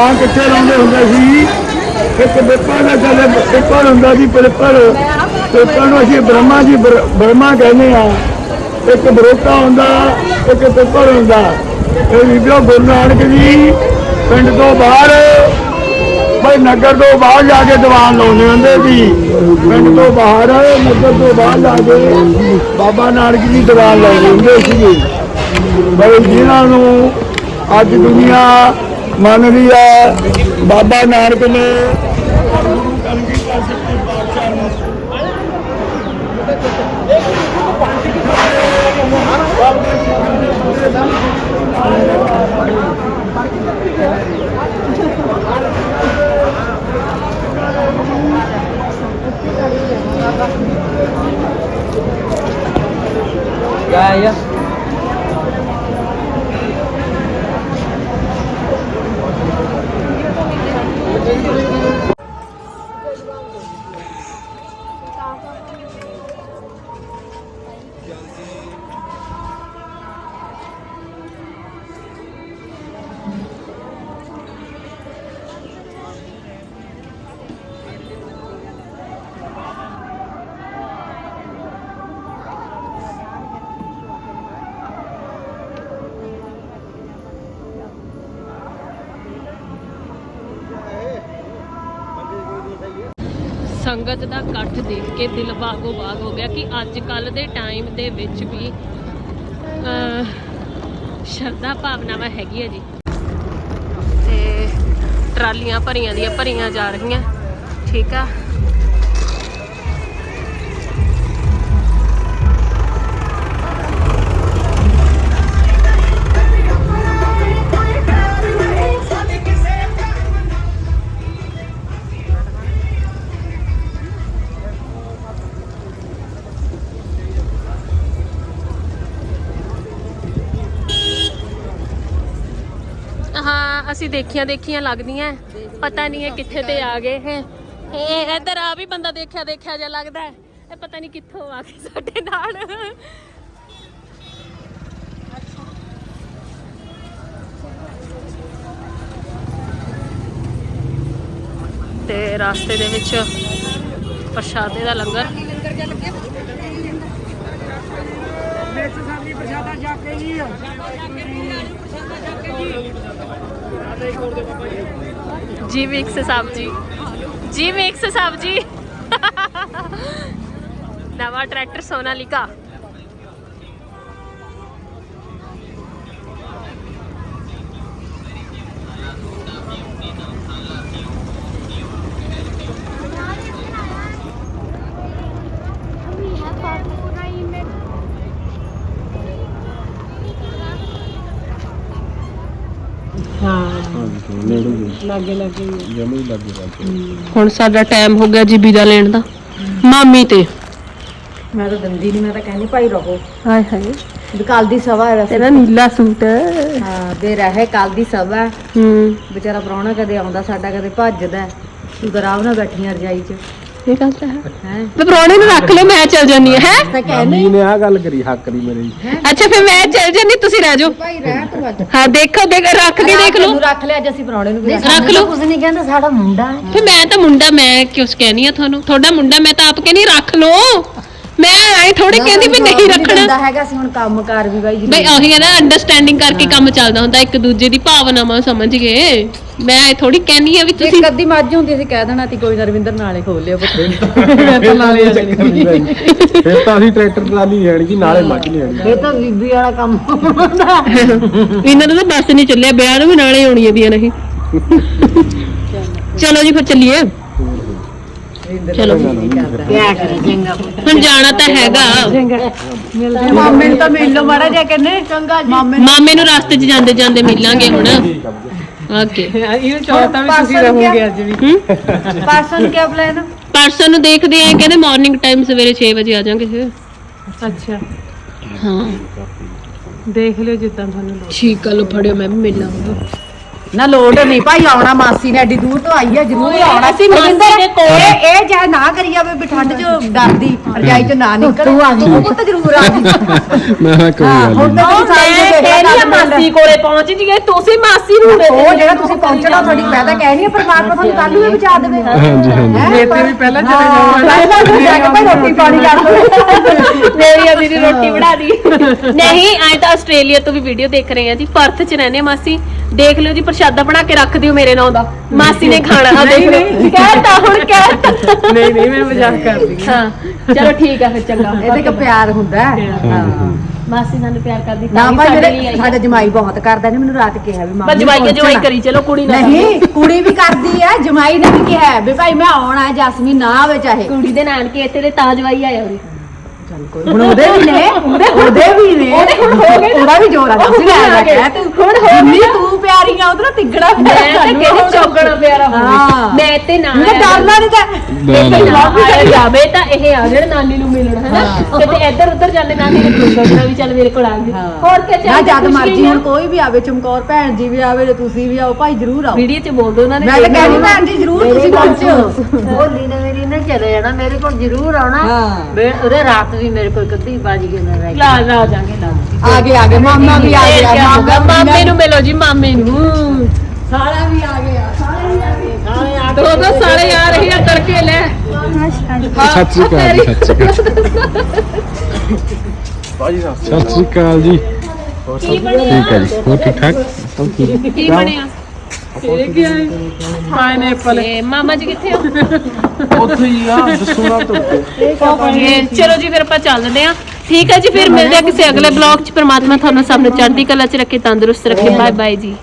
ਨਾਨਕ ਕਿੱਥੇ ਲਾਉਂਦੇ ਹੁੰਦੇ ਸੀ? ਇੱਕ ਪੇਪਰ ਦਾ ਚੱਲੇ ਪਿੱਪਲ ਹੁੰਦਾ ਸੀ, ਪੇਪਰ। ਪਿੱਪਲ ਨੂੰ ਅਸੀਂ ਬ੍ਰਹਮਾ ਜੀ ਬ੍ਰਹਮਾ ਕਹਿੰਦੇ ਆ। ਇੱਕ ਬਰੋਟਾ ਹੁੰਦਾ, ਇੱਕ ਪਿੱਪਲ ਹੁੰਦਾ। ਇਹ ਬੀਬੀਓ ਗੁਰੂ ਨਾਨਕ ਜੀ, ਪਿੰਡ ਤੋਂ ਬਾਹਰ। ਭਾਈ ਨਗਰ ਤੋਂ ਬਾਹਰ ਜਾ ਕੇ ਦੀਵਾਨ ਲਾਉਂਦੇ ਹੁੰਦੇ ਸੀ। ਪਿੰਡ ਤੋਂ ਬਾਹਰ, ਨਗਰ ਤੋਂ ਬਾਹਰ ਜਾ ਕੇ ਬਾਬਾ ਨਾਨਕ ਜੀ ਦੀਵਾਨ ਲਾਉਂਦੇ ਹੁੰਦੇ ਸੀ ਬਈ ਜਿਨ੍ਹਾਂ ਨੂੰ ਅੱਜ ਦੁਨੀਆ ਮੰਨ ਰਹੀ ਹੈ ਬਾਬਾ ਨਾਨਕ ਨੇ ਸੰਗਤ ਦਾ ਇਕੱਠ ਦੇਖ ਕੇ ਦਿਲ ਬਾਗੋ ਬਾਗ ਹੋ ਗਿਆ ਕਿ ਅੱਜ ਕੱਲ ਦੇ ਟਾਈਮ ਦੇ ਵਿੱਚ ਵੀ ਸ਼ਰਧਾ ਭਾਵਨਾਵਾਂ ਹੈਗੀਆਂ ਜੀ। ਤੇ ਟਰਾਲੀਆਂ ਭਰੀਆਂ ਦੀਆਂ ਭਰੀਆਂ ਜਾ ਰਹੀਆਂ। ਠੀਕ ਆ? ਅਸੀਂ ਦੇਖੀਆਂ ਦੇਖੀਆਂ ਲੱਗਦੀਆਂ ਪਤਾ ਨਹੀਂ ਇਹ ਕਿੱਥੇ ਤੇ ਆ ਗਏ ਹੈ। ਇਹ ਇੱਧਰ ਆ ਵੀ ਬੰਦਾ ਦੇਖਿਆ ਦੇਖਿਆ ਜਿਹਾ ਲੱਗਦਾ ਹੈ। ਇਹ ਪਤਾ ਨਹੀਂ ਕਿੱਥੋਂ ਆ ਗਏ ਸਾਡੇ ਨਾਲ। ਤੇ ਰਾਸਤੇ ਦੇ ਵਿੱਚ ਪ੍ਰਸ਼ਾਦੇ ਦਾ ਲੰਗਰ। ਜੀ। ਮਿਕਸ ਸਬਜੀ ਜੀ। ਮਿਕਸ ਸਬਜੀ ਨਵਾਂ ਟਰੈਕਟਰ ਸੋਨਾਲੀਕਾ। ਹੁਣ ਸਾਡਾ ਟਾਈਮ ਹੋ ਗਿਆ ਜੀ ਵਿਦਾ ਲੈਣ ਦਾ। ਮਾਮੀ ਤੇ। ਮੈਂ ਤਾਂ ਦੰਦੀ ਨਹੀਂ ਮੈਂ ਤਾਂ ਕਹਿੰਦੀ ਭਾਈ ਰਹੋ। ਹਾਏ ਹਾਏ। ਵੀ ਕੱਲ ਦੀ ਸਭਾ ਹੈ ਵੈਸੇ। ਤੇਰਾ ਨੀਲਾ ਸੂਟ। ਹਾਂ ਦੇ ਰਹੇ ਕੱਲ ਦੀ ਸਭਾ ਹੈ। ਹੂੰ। ਵਿਚਾਰਾ ਪ੍ਰਾਹੁਣਾ ਕਦੇ ਆਉਂਦਾ ਸਾਡਾ ਕਦੇ ਭੱਜਦਾ ਹੈ। ਤੂੰ ਗਰਾਵ ਨਾਲ ਬੈਠੀਆਂ ਰਜਾਈ 'ਚ। ਇਹ ਗੱਲ ਤਾਂ ਹੈ। ਹੈ। ਤੇ ਪ੍ਰਾਹੁਣੇ ਨੂੰ ਰੱਖ ਲਓ ਮੈਂ ਚੱਲ ਜਾਨੀ ਹਾਂ ਹੈ? ਤਾਂ ਕਹਿੰਦੀ ਮੰਮੀ ਨੇ ਆ ਗੱਲ ਕਰੀ ਹੱਕ ਦੀ ਮੇਰੇ ਅੱਛਾ ਫਿਰ ਮੈਂ ਚੱਲ ਜਾਨੀ ਤੁਸੀਂ ਰਹਿ ਜਾਓ। ਭਾਈ ਰਹਿ ਤੂੰ ਅੱਜ। ਹਾਂ ਦੇਖੋ ਦੇਖ ਰੱਖ ਕੇ ਦੇਖ ਲਓ। ਰੱਖ ਲਿਆ ਅੱਜ ਅਸੀਂ ਪ੍ਰਾਹੁਣੇ ਨੂੰ ਵੀ ਰੱਖ ਲਓ। ਕੁਝ ਨਹੀਂ ਕਹਿੰਦਾ ਸਾਡਾ ਮੁੰਡਾ ਹੈ। ਫਿਰ ਮੈਂ ਤਾਂ ਮੁੰਡਾ ਮੈਂ ਕਿਉਂ ਕਹਿਨੀ ਆ ਤੁਹਾਨੂੰ? ਤੁਹਾਡਾ ਮੁੰਡਾ ਮੈਂ ਤਾਂ ਆਪ ਕਹਿੰਦੀ ਰੱਖ ਲਓ। ਮੈਂ ਐ ਥੋੜੀ ਕਹਿੰਦੀ ਵੀ ਨਹੀਂ ਰੱਖਣਾ। ਹੈਗਾ ਸੀ ਹੁਣ ਕੰਮ ਕਾਰ ਵੀ ਬਾਈ ਬਈ ਉਹੀ ਹੈ ਨਾ ਅੰਡਰਸਟੈਂਡਿੰਗ ਕਰਕੇ ਕੰਮ ਚੱਲਦਾ ਹੁੰਦਾ ਇੱਕ ਦੂਜੇ ਦੀ ਭਾਵਨਾਵਾਂ ਸਮਝ ਗਏ ਮੈਂ ਥੋੜੀ ਕਹਿਨੀ ਆ ਵੀ ਤੁਸੀਂ ਇੱਕ ਅੱਧੀ ਮੱਝ ਹੁੰਦੀ ਸੀ ਕਹਿ ਦੇਣਾ ਤੀ ਕੋਈ ਨਾ ਰਵਿੰਦਰ ਨਾਲੇ ਖੋਲ ਲਿਓ ਪੁੱਤ ਮੈਂ ਤਾਂ ਨਾਲੇ ਆ ਜਾਣੀ। ਫਿਰ ਤਾਂ ਅਸੀਂ ਟਰੈਕਟਰ ਟਰਾਲੀ ਲੈਣੀ ਜੀ ਨਾਲੇ ਮੱਝ ਲੈਣੀ ਇਹ ਤਾਂ ਬੀਬੀ ਵਾਲਾ ਕੰਮ ਇਹਨਾਂ ਦਾ ਤਾਂ ਬੱਸ ਨਹੀਂ ਚੱਲਿਆ ਵਿਆਹ ਨੂੰ ਵੀ ਨਾਲੇ ਆਉਣੀ ਹੈ ਦੀਆਂ ਨਹੀਂ ਚਲੋ ਜੀ ਫਿਰ ਚੱਲੀਏ। ਚਲੋ। ਕਿਆ ਕਰੇ ਚੰਗਾ ਹੁਣ ਜਾਣਾ ਤਾਂ ਹੈਗਾ। ਮਾਮੇ ਨੂੰ ਤਾਂ ਮਿਲ ਲਓ ਮਾੜਾ ਜਿਹਾ ਕਹਿੰਦੇ। ਚੰਗਾ ਜੀ। ਮਾਮੇ ਮਾਮੇ ਨੂੰ ਰਸਤੇ 'ਚ ਜਾਂਦੇ ਜਾਂਦੇ ਮਿਲਾਂਗੇ ਹੁਣ। ਓਕੇ। ਇਹ ਚੌਥਾ ਵੀ ਤੁਸੀਂ ਰਹੋਗੇ ਅੱਜ ਵੀ। ਪਰਸਨ ਕਿਆ ਪਲਾਨ ਪਰਸਨ ਨੂੰ ਦੇਖਦੇ ਆ ਕਹਿੰਦੇ ਮਾਰਨਿੰਗ ਟਾਈਮ ਸਵੇਰੇ 6 ਵਜੇ ਆ ਜਾਾਂਗੇ ਫਿਰ। ਅੱਛਾ। ਹਾਂ। ਦੇਖ ਲਿਓ ਜਿੱਦਾਂ ਤੁਹਾਨੂੰ ਲੋੜ ਠੀਕ ਆ ਲੋ ਫੜਿਓ ਮੈਂ ਵੀ ਮਿਲ ਲਾਂਗਾ ਨਾ ਲੋੜ ਨਹੀਂ। ਭਾਈ ਆਉਣਾ ਮਾਸੀ ਨੇ ਐਡੀ ਦੂਰ ਤੋਂ ਆਈ ਹੈ ਜ਼ਰੂਰ ਆਉਣਾ। ਦੇ ਕੋਲ- ਇਹ ਇਹ ਚਾਹੇ ਨਾ ਕਰੀ ਜਾਵੇ ਵੀ ਠੰਡ ਚ ਡਰਦੀ ਰਜਾਈ ਚ ਨਾ ਨਿਕਲ ਤੂੰ ਆ ਗਈ। ਪੁੱਤ ਜ਼ਰੂਰ ਆ। ਗਈ ਮੈਂ ਕਿਹਾ ਕੋਈ ਹਾਂ ਹੁਣ ਤਾਂ ਤੁਸੀਂ ਸਾਈ ਦੇ ਦੇਖ ਮਾਸੀ ਕੋਲੇ ਪਹੁੰਚ ਜੀਏ? ਤੁਸੀਂ ਮਾਸੀ ਨੂੰ ਉਹ ਜਿਹੜਾ ਤੁਸੀਂ ਪਹੁੰਚਣਾ ਤੁਹਾਡੀ ਮੈਂ ਤਾਂ ਕਹਿ ਰਹੀ ਹਾਂ ਪਰਮਾਤਮਾ ਤੁਹਾਨੂੰ ਕੱਲ ਨੂੰ ਇਹ ਬਚਾ ਦੇਵੇ। ਹਾਂਜੀ ਹਾਂਜੀ। ਇਹ ਤੇ ਵੀ ਪਹਿਲਾਂ ਚਲੇ ਜਾਓ ਪਹਿਲਾਂ ਤੁਸੀਂ ਜਾ ਕੇ ਭਾਈ ਰੋਟੀ ਪਾਣੀ ਕਰ ਲਓ ਮੇਰੀ ਅਮੀ ਦੀ ਰੋਟੀ ਬਣਾ ਦੀ ਨਹੀਂ ਐ ਤਾਂ ਆਸਟ੍ਰੇਲੀਆ ਤੋਂ ਵੀ ਵੀਡੀਓ ਦੇਖ ਰਹੇ ਆ ਜੀ। ਪਰਥ ਚ ਰਹਿੰਦੇ ਆ ਮਾਸੀ। ਦੇਖ ਲਿਓ ਜੀ ਪ੍ਰਸ਼ਾਦਾ ਬਣਾ ਕੇ ਰੱਖ ਦਿਓ ਮੇਰੇ ਨਾਂ ਦਾ। ਮਾਸੀ ਨੇ ਖਾਣਾ। ਆ ਦੇਖ ਲਿਓ। ਕਹਿਤਾ ਹੁਣ ਕਹਿਤਾ ਨਹੀਂ ਨਹੀਂ ਮੈਂ ਮਜ਼ਾਕ ਕਰਦੀ ਹਾਂ। ਚਲੋ ਠੀਕ ਆ ਫਿਰ ਚੰਗਾ। ਇਹਦੇ ਕਿ ਪਿਆਰ ਹੁੰਦਾ ਹੈ। ਹਾਂ। ਮਾਸੀ ਸਾਨੂੰ ਪਿਆਰ ਕਰਦੀ ਨਾ ਤਾਂ ਹੀ ਭਾਈ ਸਾਡੇ ਲਈ ਮੇਰੇ ਆਈ। ਸਾਡਾ ਜਮਾਈ ਬਹੁਤ ਕਰਦਾ ਨੇ ਮੈਨੂੰ ਰਾਤ ਕਿਹਾ ਵੀ ਮਾਂ ਬਸ ਜਵਾਈ ਜਵਾਈ ਕਰੀ ਚਲੋ ਕੁੜੀ ਨਾ ਨਹੀਂ ਕੁੜੀ ਵੀ ਕਰਦੀ ਹੈ ਜਮਾਈ ਨੇ ਵੀ ਕਿਹਾ ਵੀ ਭਾਈ ਮੈਂ ਆਉਣਾ ਹੈ ਜਸਮੀਨ ਨਾ ਆਵੇ ਚਾਹੇ। ਕੁੜੀ ਦੇ ਨਾਨਕੇ ਇੱਥੇ ਦੇ ਤਾਂ ਜਵਾਈ ਆਇਆ ਉਹਦੀ ਹੁਣ ਉਹਦੇ ਵੀ ਨੇ ਉਹਦੇ ਉਹਦੇ ਵੀ ਨੇ। ਉਹਦੇ ਹੁਣ ਹੋ ਗਏ ਉਹਦਾ ਵੀ ਜੋਰ ਆ ਤੁਸੀਂ ਲੈ ਲੈ ਕਹਿ ਤੂੰ ਹੁਣ ਹੋ ਗਈ ਤੂੰ ਪਿਆਰੀ ਆ ਉਧਰ ਤਿੱਗੜਾ ਮੈਂ ਤਾਂ ਕਿਹੜੇ ਚੌਗਣਾ ਪਿਆਰਾ ਹਾਂ। ਹੋਵੇ। ਮੈਂ ਤੇ ਨਾ ਮੈਂ ਡਰਨਾ ਨਹੀਂ ਤਾਂ ਤੇ ਜਵਾਬ ਵੀ ਕਰੀ ਜਾਵੇ ਤਾਂ ਇਹ ਆ ਜਾਣ ਨਾਨੀ ਨੂੰ ਮਿਲਣ ਹੈਨਾ? ਤੇ ਤੇ ਇੱਧਰ ਉੱਧਰ ਜਾਂਦੇ ਨਾਨੀ ਨੇ ਪੁੱਛਣਾ ਵੀ ਚੱਲ ਮੇਰੇ ਕੋਲ ਆ ਗਈ ਹੋਰ ਕੀ ਨਾ ਜਦ ਮਰਜ਼ੀ ਹੁਣ ਕੋਈ ਵੀ ਆਵੇ ਚਮਕੌਰ ਭੈਣ ਜੀ ਵੀ ਆਵੇ ਜਾਂ ਤੁਸੀਂ ਵੀ ਆਓ ਭਾਈ ਜ਼ਰੂਰ ਆਓ। ਵੀਡੀਓ 'ਚ ਬੋਲ ਦੋ ਉਹਨਾਂ ਨੇ ਮੈਂ ਤਾਂ ਕਹਿੰਦੀ ਭੈਣ ਜੀ ਜ਼ਰੂਰ ਤੁਸੀਂ ਪਹੁੰਚੋ। ਹੋਲੀ ਨੇ ਮੇਰੀ ਨੇ ਚਲੇ ਜਾਣਾ ਮੇਰੇ ਕੋਲ ਜ਼ਰੂਰ ਆਉਣਾ। ਹਾਂ। ਮੈਂ ਉਹਦੇ ਰਾਤ ਵੀ ਮੇਰੇ ਕੋਲ ਕੱਦੀ ਬਾਜੀ ਕੇ ਨਾ ਰਹਿ ਲਾ ਲਾ ਜਾਾਂਗੇ ਲਾ ਆ ਗਏ ਆ ਗਏ ਮਾਮਾ ਵੀ ਆ ਗਿਆ ਹੋਊਗਾ? ਮਾਮੇ ਨੂੰ ਮਿਲੋ ਜੀ ਮਾਮੇ ਨੂੰ। ਸਾਲਾ ਵੀ ਆ ਗਿਆ ਸਾਰੇ ਵੀ ਆ ਗਏ। ਦੋ ਦੋ ਸਾਰੇ ਆ ਰਹੇ ਆ ਤੜਕੇ ਲੈ। ਸਤਿ ਸ਼੍ਰੀ ਅਕਾਲ ਜੀ, ਸਤਿ ਸ਼੍ਰੀ ਅਕਾਲ। ਜੀ ਸਤਿ ਸ਼੍ਰੀ ਅਕਾਲ। ਜੀ। ਠੀਕ ਹੈ ਜੀ ਹੋਰ ਠੀਕ ਠਾਕ ਸਭ ਠੀਕ ਕੀ ਬਣਿਆ? ਇਹ ਕੀ ਹੈ? ਪਾਈਨਐਪਲ ਤੇ ਮਾਮਾ ਜੀ ਕਿੱਥੇ ਆ? ਉੱਥੇ ਹੀ ਆ ਦਸੂਣਾ ਤੋਂ ਇਹ ਚਲੋ ਜੀ ਫਿਰ ਆਪਾਂ ਚੱਲਦੇ ਆ ਠੀਕ ਹੈ ਜੀ ਫਿਰ ਮਿਲਦੇ ਆ ਕਿਸੇ ਅਗਲੇ ਬਲੌਗ 'ਚ। ਪ੍ਰਮਾਤਮਾ ਤੁਹਾਨੂੰ ਸਭ ਨੂੰ ਚੜ੍ਹਦੀ ਕਲਾ 'ਚ ਰੱਖੇ ਤੰਦਰੁਸਤ ਰੱਖੇ। ਬਾਏ ਬਾਏ ਜੀ।